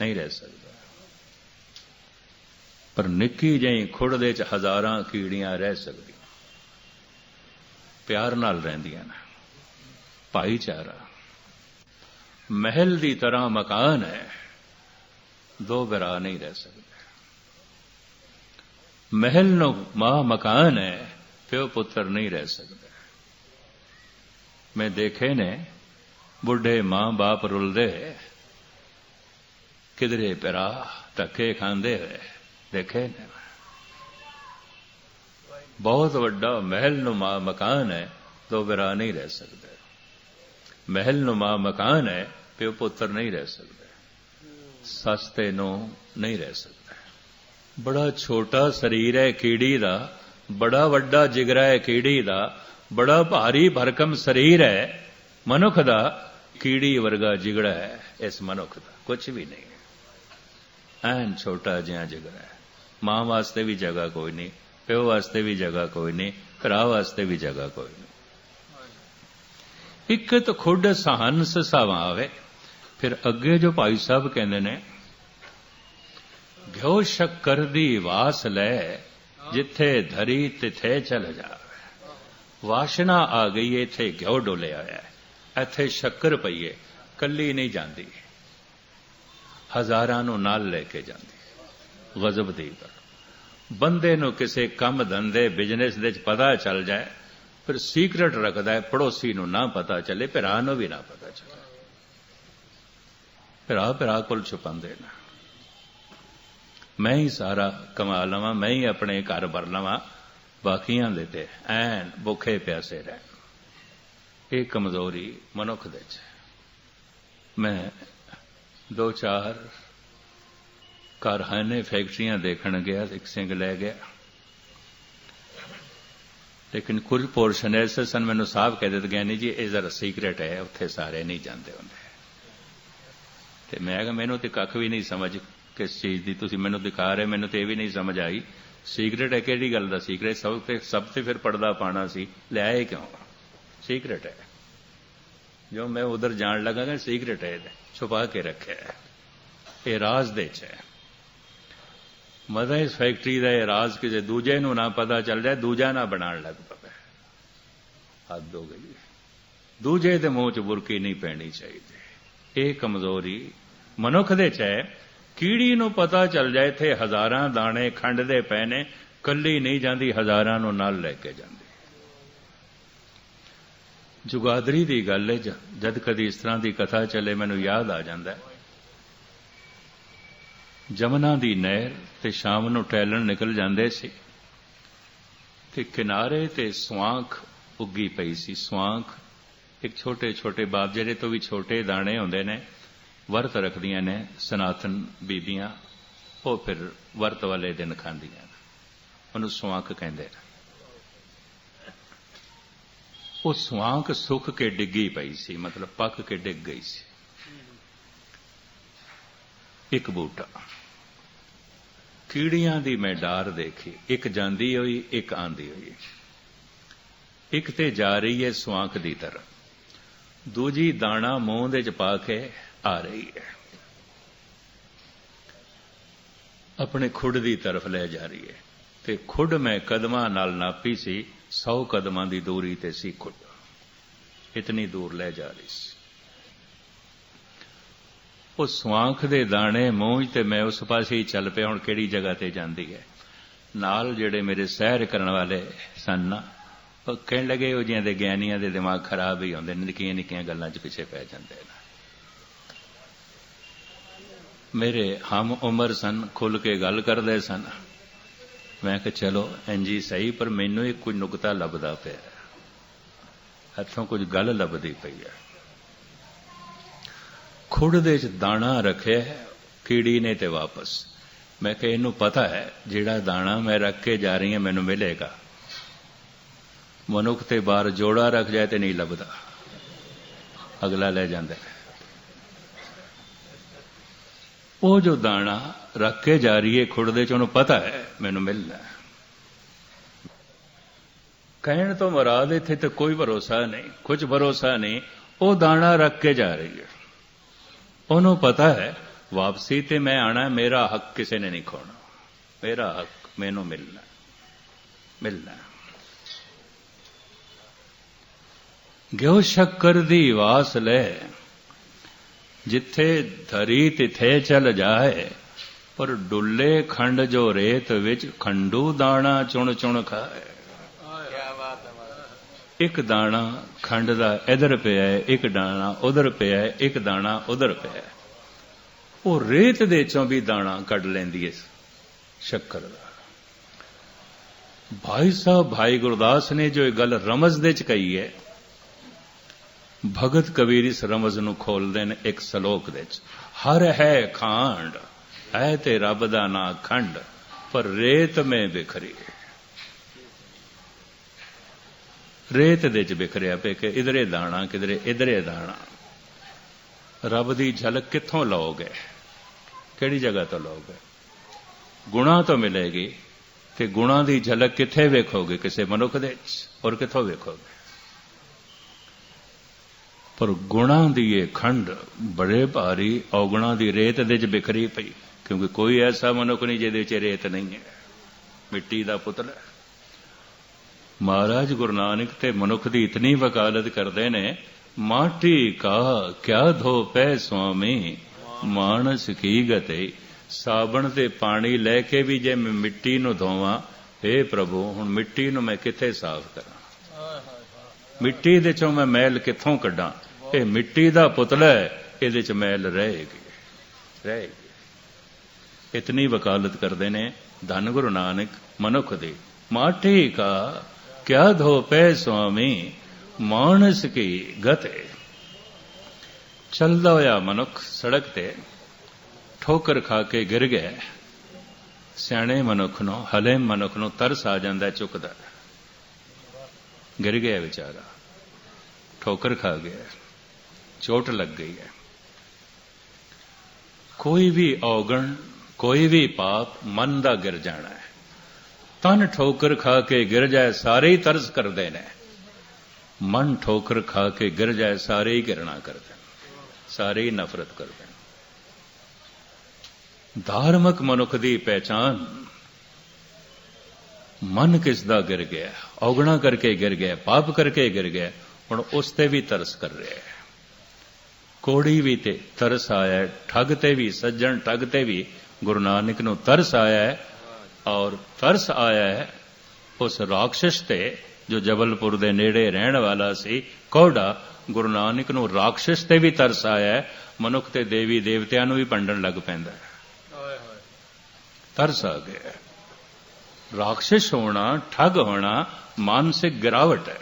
ਨਹੀਂ ਰਹਿ ਸਕਦੇ। ਪਰ ਨਿੱਕੀ ਜਿਹੀ ਖੁੜ ਦੇ ਚ ਹਜ਼ਾਰਾਂ ਕੀੜੀਆਂ ਰਹਿ ਸਕਦੀਆਂ। ਪਿਆਰ ਨਾਲ ਰਹਿੰਦੀਆਂ ਨੇ ਭਾਈਚਾਰਾ ਮਹਿਲ ਦੀ ਤਰ੍ਹਾਂ ਮਕਾਨ ਹੈ, ਦੋ ਭਰਾ ਨਹੀਂ ਰਹਿ ਸਕਦੇ। ਮਹਿਲ ਨੂੰ ਮਾਂ ਮਕਾਨ ਹੈ, ਪਿਓ ਪੁੱਤਰ ਨਹੀਂ ਰਹਿ ਸਕਦੇ। ਮੈਂ ਦੇਖੇ ਨੇ, ਬੁੱਢੇ ਮਾਂ ਬਾਪ ਰੁਲਦੇ ਕਿਧਰੇ ਪਿਰਾ ਧੱਕੇ ਖਾਂਦੇ ਹੋਏ ਦੇਖੇ ਨੇ। ਬਹੁਤ ਵੱਡਾ ਮਹਿਲ ਨੁਮਾ ਮਕਾਨ ਹੈ, ਦੋ ਬਿਰਾ ਨਹੀਂ ਰਹਿ ਸਕਦੇ। ਮਹਿਲ ਨੁਮਾ ਮਕਾਨ ਹੈ ਪਿਓ ਪੁੱਤਰ ਨਹੀਂ ਰਹਿ ਸਕਦੇ। ਸਸਤੇ ਨੂੰ ਨਹੀਂ ਰਹਿ ਸਕਦਾ। ਬੜਾ ਛੋਟਾ ਸਰੀਰ ਹੈ ਕੀੜੀ ਦਾ, ਬੜਾ ਵੱਡਾ ਜਿਗਰਾ ਹੈ ਕੀੜੀ ਦਾ, ਬੜਾ ਭਾਰੀ ਭਰਕਮ ਸਰੀਰ ਹੈ। ਮਨੁੱਖ ਦਾ ਕੀੜੀ ਵਰਗਾ ਜਿਗੜਾ ਹੈ, ਇਸ ਮਨੁੱਖ ਦਾ। ਕੁਝ ਵੀ ਨਹੀਂ। ਐਨ ਛੋਟਾ ਜਿਹਾ ਜਿਗਰਾ ਹੈ। ਮਾਂ ਵਾਸਤੇ ਵੀ ਜਗ੍ਹਾ ਕੋਈ ਨਹੀਂ, ਪਿਓ ਵਾਸਤੇ ਵੀ ਜਗ੍ਹਾ ਕੋਈ ਨਹੀਂ, ਭਰਾ ਵਾਸਤੇ ਵੀ ਜਗ੍ਹਾ ਕੋਈ ਨਹੀਂ। ਇਕਤ ਖੁੱਡ ਸਹੰਸ ਸਵਾਵੇ ਫਿਰ ਅੱਗੇ ਜੋ ਭਾਈ ਸਾਹਿਬ ਕਹਿੰਦੇ ਨੇ ਘਿਓ ਸ਼ੱਕਰ ਦੀ ਵਾਸ ਲੈ, ਜਿੱਥੇ ਧਰੀ ਤਿਥੇ ਚਲ ਜਾਵੇ ਵਾਸ਼ਨਾ ਆ ਗਈ ਇੱਥੇ ਘਿਓ ਡੋਲਿਆ ਹੋਇਆ ਹੈ। ਇੱਥੇ ਸ਼ੱਕਰ ਪਈਏ ਕੱਲੀ ਨਹੀਂ ਜਾਂਦੀ। ਹਜ਼ਾਰਾਂ ਨੂੰ ਨਾਲ ਲੈ ਕੇ ਜਾਂਦੀ ਗਜ਼ਬ ਦੀ ਪਰ ਬੰਦੇ ਨੂੰ ਕਿਸੇ ਕੰਮ ਧੰਦੇ ਬਿਜ਼ਨਸ ਦੇ ਵਿੱਚ ਪਤਾ ਚੱਲ ਜਾਏ ਫਿਰ ਸੀਕ੍ਰੇਟ ਰੱਖਦਾ ਹੈ, ਪੜੋਸੀ ਨੂੰ ਨਾ ਪਤਾ ਚੱਲੇ ਭਰਾ ਨੂੰ ਵੀ ਨਾ ਪਤਾ ਚੱਲੇ। ਭਰਾ ਭਰਾ ਕੋਲ ਛੁਪਾਉਂਦੇ ਨੇ। ਮੈਂ ਹੀ ਸਾਰਾ ਕਮਾ ਲਵਾਂ, ਮੈਂ ਹੀ ਆਪਣੇ ਘਰ ਭਰ ਲਵਾਂ, ਬਾਕੀਆਂ ਦੇ ਤੇ ਐਨ ਭੁੱਖੇ ਪਿਆਸੇ ਰਹਿਣ। ਇਹ ਕਮਜ਼ੋਰੀ ਮਨੁੱਖ ਦੇ ਚ ਮੈਂ ਦੋ ਚਾਰ ਕਾਰਖਾਨੇ ਫੈਕਟਰੀਆਂ ਦੇਖਣ ਗਿਆ, ਇੱਕ ਸਿੰਘ ਲੈ ਗਿਆ। ਲੇਕਿਨ ਕੁਝ ਪੋਰਸ਼ਨ ਐਸੇ ਸਨ, ਮੈਨੂੰ ਸਾਹਬ ਕਹਿ ਦਿੱਤਾ ਗਿਆ ਨਹੀਂ ਜੀ, ਇਹ ਜ਼ਰਾ ਸੀਕ੍ਰੇਟ ਹੈ, ਉੱਥੇ ਸਾਰੇ ਨਹੀਂ ਜਾਂਦੇ ਹੁੰਦੇ। ਤੇ ਮੈਂ ਕਿਹਾ, ਮੈਨੂੰ ਤੇ ਕੱਖ ਵੀ ਨਹੀਂ ਸਮਝ ਕਿਸ ਚੀਜ਼ ਦੀ ਤੁਸੀਂ ਮੈਨੂੰ ਦਿਖਾ ਰਹੇ ਮੈਨੂੰ ਤੇ ਇਹ ਵੀ ਨਹੀਂ ਸਮਝ ਆਈ। ਸੀਕ੍ਰੇਟ ਹੈ ਕਿਹੜੀ ਗੱਲ ਦਾ ਸੀਕ੍ਰੇਟ ਸਭ ਤੇ ਸਭ ਤੇ ਫਿਰ ਪਰਦਾ ਪਾਣਾ ਸੀ, ਲੈ ਆਏ ਕਿਉਂ? ਸੀਕ੍ਰੇਟ ਹੈ। ਜੋ ਮੈਂ ਉਧਰ ਜਾਣ ਲੱਗਾ ਕਿ ਸੀਕ੍ਰੇਟ ਹੈ ਛੁਪਾ ਕੇ ਰੱਖਿਆ ਹੈ। ਇਹ ਰਾਜ਼ ਦੇ ਚ ਹੈ। ਮਜ਼ਾ ਇਸ ਫੈਕਟਰੀ ਦਾ ਇਹ ਰਾਜ਼ ਕਿਸੇ ਦੂਜੇ ਨੂੰ ਨਾ ਪਤਾ ਚੱਲ ਜਾਏ, ਦੂਜਾ ਨਾ ਬਣਾਉਣ ਲੱਗ ਪਵੇ। ਹੱਦ ਹੋ ਗਈ। ਦੂਜੇ ਦੇ ਮੂੰਹ 'ਚ ਬੁਰਕੀ ਨਹੀਂ ਪੈਣੀ ਚਾਹੀਦੀ। ਇਹ ਕਮਜ਼ੋਰੀ ਮਨੁੱਖ ਦੇ 'ਚ ਹੈ। ਕੀੜੀ ਨੂੰ ਪਤਾ ਚੱਲ ਜਾਏ, ਇੱਥੇ ਹਜ਼ਾਰਾਂ ਦਾਣੇ ਖੰਡਦੇ ਪਏ ਨੇ, ਕੱਲੀ ਨਹੀਂ ਜਾਂਦੀ, ਹਜ਼ਾਰਾਂ ਨੂੰ ਨਾਲ ਲੈ ਕੇ ਜਾਂਦੀ। ਜੁਗਾਦਰੀ ਦੀ ਗੱਲ ਹੈ, ਜਦ ਕਦੀ ਇਸ ਤਰ੍ਹਾਂ ਦੀ ਕਥਾ ਚੱਲੇ, ਮੈਨੂੰ ਯਾਦ ਆ ਜਾਂਦਾ ਜਮਨਾ ਦੀ ਨਹਿਰ ਤੇ ਸ਼ਾਮ ਨੂੰ ਟਹਿਲਣ ਨਿਕਲ ਜਾਂਦੇ ਸੀ। ਤੇ ਕਿਨਾਰੇ ਤੇ ਸਵਾਂਖ ਉੱਗੀ ਪਈ ਸੀ। ਸਵਾਂਖ ਇੱਕ ਛੋਟੇ ਛੋਟੇ ਬਾਪ ਜਿਹੜੇ ਤੋਂ ਵੀ ਛੋਟੇ ਦਾਣੇ ਹੁੰਦੇ ਨੇ, ਵਰਤ ਰੱਖਦੀਆਂ ਨੇ, ਸਨਾਤਨ ਬੀਬੀਆਂ, ਉਹ ਫਿਰ ਵਰਤ ਵਾਲੇ ਦਿਨ ਖਾਂਦੀਆਂ ਉਹਨੂੰ ਸਵਾਂਖ ਕਹਿੰਦੇ ਨੇ। ਉਹ ਸਵਾਂਕ ਸੁੱਕ ਕੇ ਡਿੱਗੀ ਪਈ ਸੀ, ਮਤਲਬ ਪੱਕ ਕੇ ਡਿੱਗ ਗਈ ਸੀ। ਇੱਕ ਬੂਟਾ। ਕੀੜੀਆਂ ਦੀ ਮੈਂ ਡਾਰ ਦੇਖੀ, ਇੱਕ ਜਾਂਦੀ ਹੋਈ, ਇੱਕ ਆਂਦੀ ਹੋਈ। ਇੱਕ ਤੇ ਜਾ ਰਹੀ ਹੈ ਸਵਾਂਕ ਦੀ ਤਰ੍ਹਾਂ। ਦੂਜੀ ਦਾਣਾ ਮੂੰਹ ਦੇ ਚ ਪਾ ਕੇ ਆ ਰਹੀ ਹੈ ਆਪਣੇ ਖੁੱਡ ਦੀ ਤਰਫ ਲੈ ਜਾ ਰਹੀ ਹੈ ਤੇ ਖੁੱਡ ਮੈਂ ਕਦਮਾਂ ਨਾਲ ਨਾਪੀ ਸੀ 100 ਕਦਮਾਂ ਦੀ ਦੂਰੀ ਤੇ ਸੀ ਖੁੱਡ। ਇਤਨੀ ਦੂਰ ਲੈ ਜਾ ਰਹੀ ਸੀ। ਉਹ ਸਵਾਂਖ ਦੇ ਦਾਣੇ ਮੂੰਹ ਤੇ ਮੈਂ ਉਸ ਪਾਸੇ ਹੀ ਚੱਲ ਪਿਆ, ਹੁਣ ਕਿਹੜੀ ਜਗ੍ਹਾ ਤੇ ਜਾਂਦੀ ਹੈ? ਨਾਲ ਜਿਹੜੇ ਮੇਰੇ ਸਹਿਰ ਕਰਨ ਵਾਲੇ ਸਨ ਉਹ ਕਹਿਣ ਲੱਗੇ, ਉਹ ਜਿਹਾਂ ਦੇ ਗਿਆਨੀਆਂ ਦੇ ਦਿਮਾਗ ਖਰਾਬ ਹੀ ਹੁੰਦੇ ਨੇ, ਨਿੱਕੀਆਂ ਨਿੱਕੀਆਂ ਗੱਲਾਂ 'ਚ ਪਿੱਛੇ ਪੈ ਜਾਂਦੇ ਨੇ। ਮੇਰੇ ਹਮ ਉਮਰ ਸਨ, ਖੁੱਲ ਕੇ ਗੱਲ ਕਰਦੇ ਸਨ। ਮੈਂ ਕਿਹਾ, ਚਲੋ ਇੰਜੀ ਸਹੀ, ਪਰ ਮੈਨੂੰ ਇੱਕ ਕੋਈ ਨੁਕਤਾ ਲੱਭਦਾ ਪਿਆ ਹੱਥੋਂ ਕੁਝ ਗੱਲ ਲੱਭਦੀ ਪਈ ਹੈ। ਖੁੱਡ ਦੇ ਚ ਦਾਣਾ ਰੱਖਿਆ ਕੀੜੀ ਨੇ ਤੇ ਵਾਪਸ। ਮੈਂ ਕਿਹਾ, ਇਹਨੂੰ ਪਤਾ ਹੈ, ਜਿਹੜਾ ਦਾਣਾ ਮੈਂ ਰੱਖ ਕੇ ਜਾ ਰਹੀ ਹਾਂ, ਮੈਨੂੰ ਮਿਲੇਗਾ। ਮਨੁੱਖ ਤੇ ਬਾਹਰ ਜੋੜਾ ਰੱਖ ਜਾਏ ਤੇ ਨਹੀਂ ਲੱਭਦਾ। ਅਗਲਾ ਲੈ ਜਾਂਦਾ ਉਹ ਜੋ ਦਾਣਾ ਰੱਖ ਕੇ ਜਾ ਰਹੀ ਹੈ ਖੁੱਡ ਦੇ ਚ ਉਹਨੂੰ ਪਤਾ ਹੈ, ਮੈਨੂੰ ਮਿਲਣਾ ਕਹਿਣ ਤੋਂ ਮਰਾਦ ਇੱਥੇ ਤੇ ਕੋਈ ਭਰੋਸਾ ਨਹੀਂ, ਕੁਝ ਭਰੋਸਾ ਨਹੀਂ, ਉਹ ਦਾਣਾ ਰੱਖ ਕੇ ਜਾ ਰਹੀ ਹੈ। ਉਹਨੂੰ ਪਤਾ ਹੈ, ਵਾਪਸੀ ਤੇ ਮੈਂ ਆਣਾ, ਮੇਰਾ ਹੱਕ ਕਿਸੇ ਨੇ ਨਹੀਂ ਖੋਣਾ। ਮੇਰਾ ਹੱਕ ਮੈਨੂੰ ਮਿਲਣਾ ਮਿਲਣਾ ਗਿਓ ਸ਼ੱਕਰ ਦੀ ਵਾਸ ਲੈ, ਜਿੱਥੇ ਧਰੀ ਤਿਥੇ ਚਲ ਜਾਏ, ਪਰ ਡੁੱਲੇ ਖੰਡ ਜੋ ਰੇਤ ਵਿੱਚ ਖੰਡੂ ਦਾਣਾ ਚੁਣ ਚੁਣ ਖਾਏ। ਇੱਕ ਦਾਣਾ ਖੰਡ ਦਾ ਇਧਰ ਪਿਆ ਹੈ, ਇੱਕ ਦਾਣਾ ਉਧਰ ਪਿਆ ਹੈ, ਇੱਕ ਦਾਣਾ ਉਧਰ ਪਿਆ ਹੈ। ਉਹ ਰੇਤ ਦੇ ਚੋਂ ਵੀ ਦਾਣਾ ਕੱਢ ਲੈਂਦੀ ਹੈ ਸ਼ੱਕਰ ਦਾ। ਭਾਈ ਸਾਹਿਬ, ਭਾਈ ਗੁਰਦਾਸ ਨੇ ਜੋ ਇਹ ਗੱਲ ਰਮਜ਼ ਦੇ ਚ ਕਹੀ ਹੈ, ਭਗਤ ਕਬੀਰ ਇਸ ਰਮਜ਼ ਨੂੰ ਖੋਲਦੇ ਨੇ ਇੱਕ ਸ਼ਲੋਕ ਦੇ ਚ। ਹਰ ਹੈ ਖਾਂਡ ਹੈ ਤੇ ਰੱਬ ਦਾ ਨਾਂ ਖੰਡ, ਪਰ ਰੇਤ ਮੇ ਬਿਖਰੀ ਰੇਤ ਦੇ ਚ ਬਿਖਰਿਆ ਪਏ ਕਿ ਇਧਰੇ ਦਾਣਾ, ਕਿਧਰੇ ਇਧਰੇ ਦਾਣਾ। ਰੱਬ ਦੀ ਝਲਕ ਕਿੱਥੋਂ ਲਓਗੇ? ਕਿਹੜੀ ਜਗ੍ਹਾ ਤੋਂ ਲਓਗੇ? ਗੁਣਾ ਤੋਂ ਮਿਲੇਗੀ ਤੇ ਗੁਣਾ ਦੀ ਝਲਕ ਕਿੱਥੇ ਵੇਖੋਗੇ? ਕਿਸੇ ਮਨੁੱਖ ਦੇ ਚ ਔਰ ਕਿੱਥੋਂ ਵੇਖੋਗੇ? ਪਰ ਗੁਣਾ ਦੀ ਇਹ ਖੰਡ ਬੜੇ ਭਾਰੀ ਔਗਣਾ ਦੀ ਰੇਤ ਦੇ ਚ ਬਿਖਰੀ ਪਈ, ਕਿਉਂਕਿ ਕੋਈ ਐਸਾ ਮਨੁੱਖ ਨਹੀਂ ਜਿਹਦੇ ਚ ਰੇਤ ਨਹੀਂ ਹੈ। ਮਿੱਟੀ ਦਾ ਪੁਤਲਾ ਮਹਾਰਾਜ ਗੁਰੂ ਨਾਨਕ ਤੇ ਮਨੁੱਖ ਦੀ ਇਤਨੀ ਵਕਾਲਤ ਕਰਦੇ ਨੇ, ਮਾਟੀ ਕਾ ਕਿਆ ਧੋ ਸੁਆਮੀ? ਮਾਨਸ ਕੀ ਗਤੇ? ਸਾਬਣ ਤੇ ਪਾਣੀ ਲੈ ਕੇ ਵੀ ਜੇ ਮੈਂ ਮਿੱਟੀ ਨੂੰ ਧੋਵਾਂ हे ਪ੍ਰਭੂ, ਹੁਣ ਮਿੱਟੀ ਨੂੰ ਮੈਂ ਕਿੱਥੇ ਸਾਫ਼ ਕਰਾਂ? ਮਿੱਟੀ ਦੇ ਚੋਂ ਮੈਂ ਮੈਲ ਕਿੱਥੋਂ ਕੱਢਾਂ? ਇਹ ਮਿੱਟੀ ਦਾ ਪੁਤਲਾ ਹੈ, ਇਹਦੇ ਚ ਮੈਲ ਰਹੇਗੀ ਰਹੇਗੀ ਇਤਨੀ ਵਕਾਲਤ ਕਰਦੇ ਨੇ ਧੰਨ ਗੁਰੂ ਨਾਨਕ ਮਨੁੱਖ ਦੀ। ਮਾਟੀ ਕਾ ਕਿਆ ਧੋ ਪੈ ਸੁਆਮੀ ਮਾਨਸ ਕੀ ਗਤੇ ਚਲਦਾ ਹੋਇਆ ਮਨੁੱਖ ਸੜਕ ਤੇ ਠੋਕਰ ਖਾ ਕੇ ਗਿਰ ਗਿਆ ਸਿਆਣੇ ਮਨੁੱਖ ਨੂੰ ਹਲੇ ਮਨੁੱਖ ਨੂੰ ਤਰਸ ਆ ਜਾਂਦਾ ਚੁੱਕਦਾ ਗਿਰ ਗਿਆ ਵਿਚਾਰਾ ਠੋਕਰ ਖਾ ਗਿਆ ਚੋਟ ਲੱਗ ਗਈ ਹੈ ਕੋਈ ਵੀ ਔਗਣ ਕੋਈ ਵੀ ਪਾਪ ਮਨ ਦਾ ਗਿਰ ਜਾਣਾ ਹੈ ਤਨ ਠੋਕਰ ਖਾ ਕੇ ਗਿਰ ਜਾਏ ਸਾਰੇ ਹੀ ਤਰਸ ਕਰਦੇ ਨੇ। ਮਨ ਠੋਕਰ ਖਾ ਕੇ ਗਿਰ ਜਾਏ ਸਾਰੇ ਹੀ ਗਿਰਣਾ ਕਰਦੇ ਨੇ, ਸਾਰੇ ਹੀ ਨਫ਼ਰਤ ਕਰਦੇ ਨੇ। ਧਾਰਮਿਕ ਮਨੁੱਖ ਦੀ ਪਹਿਚਾਨ ਮਨ ਕਿਸ ਦਾ ਗਿਰ ਗਿਆ, ਔਗਣਾ ਕਰਕੇ ਗਿਰ ਗਿਆ, ਪਾਪ ਕਰਕੇ ਗਿਰ ਗਿਆ, ਹੁਣ ਉਸ ਤੇ ਵੀ ਤਰਸ ਕਰ ਰਿਹਾ ਹੈ। ਕੋੜੀ ਵੀ ਤੇ ਤਰਸ ਆਇਆ ਠੱਗ ਤੇ ਵੀ ਸੱਜਣ, ਠੱਗ ਤੇ ਵੀ ਗੁਰੂ ਨਾਨਕ ਨੂੰ ਤਰਸ ਆਇਆ ਹੈ ਔਰ ਤਰਸ ਆਇਆ ਹੈ ਉਸ ਰਾਖਸ਼ ਤੇ ਜੋ ਜਬਲਪੁਰ ਦੇ ਨੇੜੇ ਰਹਿਣ ਵਾਲਾ ਸੀ ਕੋੜਾ ਗੁਰੂ ਨਾਨਕ ਨੂੰ ਰਾਖਸ਼ ਤੇ ਵੀ ਤਰਸ ਆਇਆ ਮਨੁੱਖ ਤੇ ਦੇਵੀ ਦੇਵਤਿਆਂ ਨੂੰ ਵੀ ਪੰਡਣ ਲੱਗ ਪੈਂਦਾ ਹੈ। ਤਰਸ ਆ ਗਿਆ ਰਾਖਸ਼ ਹੋਣਾ ਠੱਗ ਹੋਣਾ ਮਾਨਸਿਕ ਗਿਰਾਵਟ ਹੈ।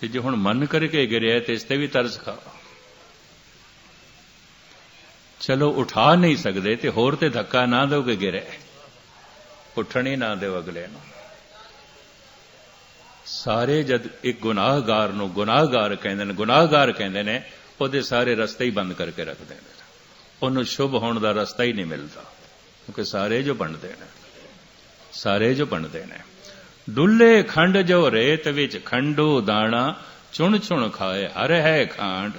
ਤੇ ਜੇ ਹੁਣ ਮਨ ਕਰਕੇ ਗਿਰਿਆ ਤੇ ਇਸ ਤੇ ਵੀ ਤਰਸ ਖਾ ਚਲੋ ਉਠਾ ਨਹੀਂ ਸਕਦੇ ਤੇ ਹੋਰ ਤੇ ਧੱਕਾ ਨਾ ਦਿਓ ਕਿ ਗਿਰੇ। ਉੱਠਣੇ ਨਾ ਦੇਵ ਅਗਲੇ ਨੂੰ। ਸਾਰੇ ਜਦ ਇੱਕ ਗੁਨਾਹਗਾਰ ਨੂੰ ਗੁਨਾਹਗਾਰ ਕਹਿੰਦੇ ਨੇ, ਗੁਨਾਹਗਾਰ ਕਹਿੰਦੇ ਨੇ, ਉਹਦੇ ਸਾਰੇ ਰਸਤੇ ਹੀ ਬੰਦ ਕਰਕੇ ਰੱਖ ਦਿੰਦੇ ਨੇ। ਉਹਨੂੰ ਸ਼ੁਭ ਹੋਣ ਦਾ ਰਸਤਾ ਹੀ ਨਹੀਂ ਮਿਲਦਾ, ਕਿਉਂਕਿ ਸਾਰੇ ਜੋ ਬਣਦੇ ਨੇ, ਸਾਰੇ ਜੋ ਬਣਦੇ ਨੇ। ਡੁੱਲੇ ਖੰਡ ਜੋ ਰੇਤ ਵਿੱਚ ਖੰਡੋ ਦਾਣਾ, ਚੁਣ ਚੁਣ ਖਾਏ ਹਰ ਹੈ ਖਾਂਡ।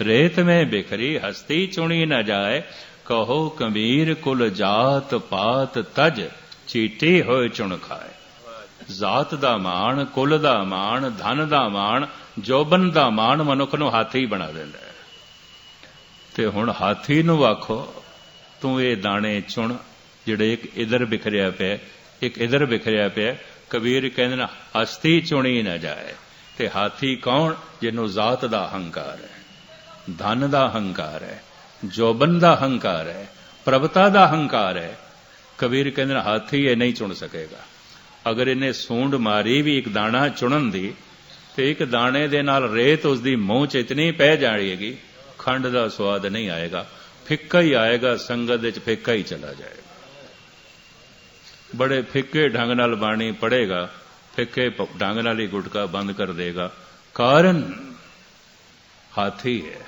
ਰੇਤ ਮੈਂ ਬਿਖਰੀ ਹਸਤੀ ਚੁਣੀ ਨਾ ਜਾਏ, ਕਹੋ ਕਬੀਰ ਕੁਲ ਜਾਤ ਪਾਤ ਤਜ। ਚੀਟੀ ਹੋਏ ਚੁਣ ਖਾਏ। ਜ਼ਾਤ ਦਾ ਮਾਣ, ਕੁੱਲ ਦਾ ਮਾਣ, ਧਨ ਦਾ ਮਾਣ, ਜੋਬਨ ਦਾ ਮਾਣ ਮਨੁੱਖ ਨੂੰ ਹਾਥੀ ਬਣਾ ਦਿੰਦਾ ਹੈ। ਤੇ ਹੁਣ ਹਾਥੀ ਨੂੰ ਆਖੋ, ਤੂੰ ਇਹ ਦਾਣੇ ਚੁਣ, ਜਿਹੜੇ ਇੱਕ ਇਧਰ ਬਿਖਰਿਆ ਪਿਆ ਇੱਕ ਇਧਰ ਬਿਖਰਿਆ ਪਿਆ ਕਬੀਰ ਕਹਿੰਦੇ ਨਾ, ਹਸਤੀ ਚੁਣੀ ਨਾ ਜਾਏ। ਤੇ ਹਾਥੀ ਕੌਣ? ਜਿਹਨੂੰ ਜ਼ਾਤ ਦਾ ਹੰਕਾਰ ਹੈ, ਧਨ ਦਾ ਹੰਕਾਰ ਹੈ, ਜੋਬਨ ਦਾ ਹੰਕਾਰ ਹੈ, ਪ੍ਰਭਤਾ ਦਾ ਹੰਕਾਰ ਹੈ ਕਬੀਰ ਕਹਿੰਦੇ ਨੇ ਹਾਥੀ ਇਹ ਨਹੀਂ ਚੁਣ ਸਕੇਗਾ ਅਗਰ ਇਹਨੇ ਸੂੰਡ ਮਾਰੀ ਵੀ ਇੱਕ ਦਾਣਾ ਚੁਣਨ ਦੀ ਤੇ ਇੱਕ ਦਾਣੇ ਦੇ ਨਾਲ ਰੇਤ ਉਸ ਦੀ ਮੂੰਹ 'ਚ ਇਤਨੀ ਪੈ ਜਾਏਗੀ ਖੰਡ ਦਾ ਸਵਾਦ ਨਹੀਂ ਆਏਗਾ ਫਿੱਕਾ ਹੀ ਆਏਗਾ ਸੰਗਤ ਵਿੱਚ ਫਿੱਕਾ ਹੀ ਚਲਾ ਜਾਏਗਾ ਬੜੇ ਫਿੱਕੇ ਢੰਗ ਨਾਲ ਬਾਣੀ ਪੜੇਗਾ ਫਿੱਕੇ ਢੰਗ ਨਾਲ ਹੀ ਗੁਟਕਾ ਬੰਦ ਕਰ ਦੇਗਾ ਕਾਰਨ ਹਾਥੀ ਹੈ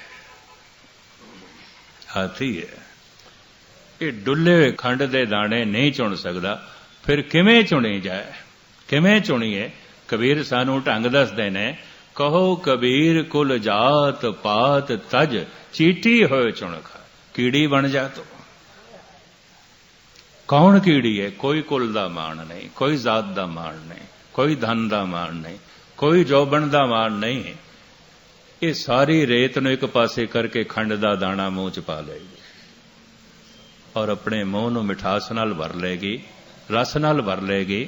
ਹਾਥੀ ਹੈ ਇਹ ਡੁੱਲੇ ਖੰਡ ਦੇ ਦਾਣੇ ਨਹੀਂ ਚੁਣ ਸਕਦਾ, ਫਿਰ ਕਿਵੇਂ ਚੁਣੀ ਜਾਏ? ਕਿਵੇਂ ਚੁਣੀਏ? ਕਬੀਰ ਸਾਨੂੰ ਢੰਗ ਦੱਸਦੇ ਨੇ, ਕਹੋ ਕਬੀਰ ਕੁਲ ਜਾਤ ਪਾਤ ਤਜ, ਚੀਟੀ ਹੋਏ ਚੁਣ ਕੀੜੀ ਬਣ ਜਾ ਤੋ। ਕੌਣ ਕੀੜੀ ਹੈ ਕੋਈ ਕੁਲ ਦਾ ਮਾਣ ਨਹੀਂ, ਕੋਈ ਜ਼ਾਤ ਦਾ ਮਾਣ ਨਹੀਂ, ਕੋਈ ਧਨ ਦਾ ਮਾਣ ਨਹੀਂ, ਕੋਈ ਜੋਬਣ ਦਾ ਮਾਣ ਨਹੀਂ। ਇਹ ਸਾਰੀ ਰੇਤ ਨੂੰ ਇੱਕ ਪਾਸੇ ਕਰਕੇ ਖੰਡ ਦਾ ਦਾਣਾ ਮੂੰਹ 'ਚ ਪਾ ਲਏਗੀ। ਔਰ ਆਪਣੇ ਮੂੰਹ ਨੂੰ ਮਿਠਾਸ ਨਾਲ ਭਰ ਲਏਗੀ ਰਸ ਨਾਲ ਭਰ ਲਏਗੀ।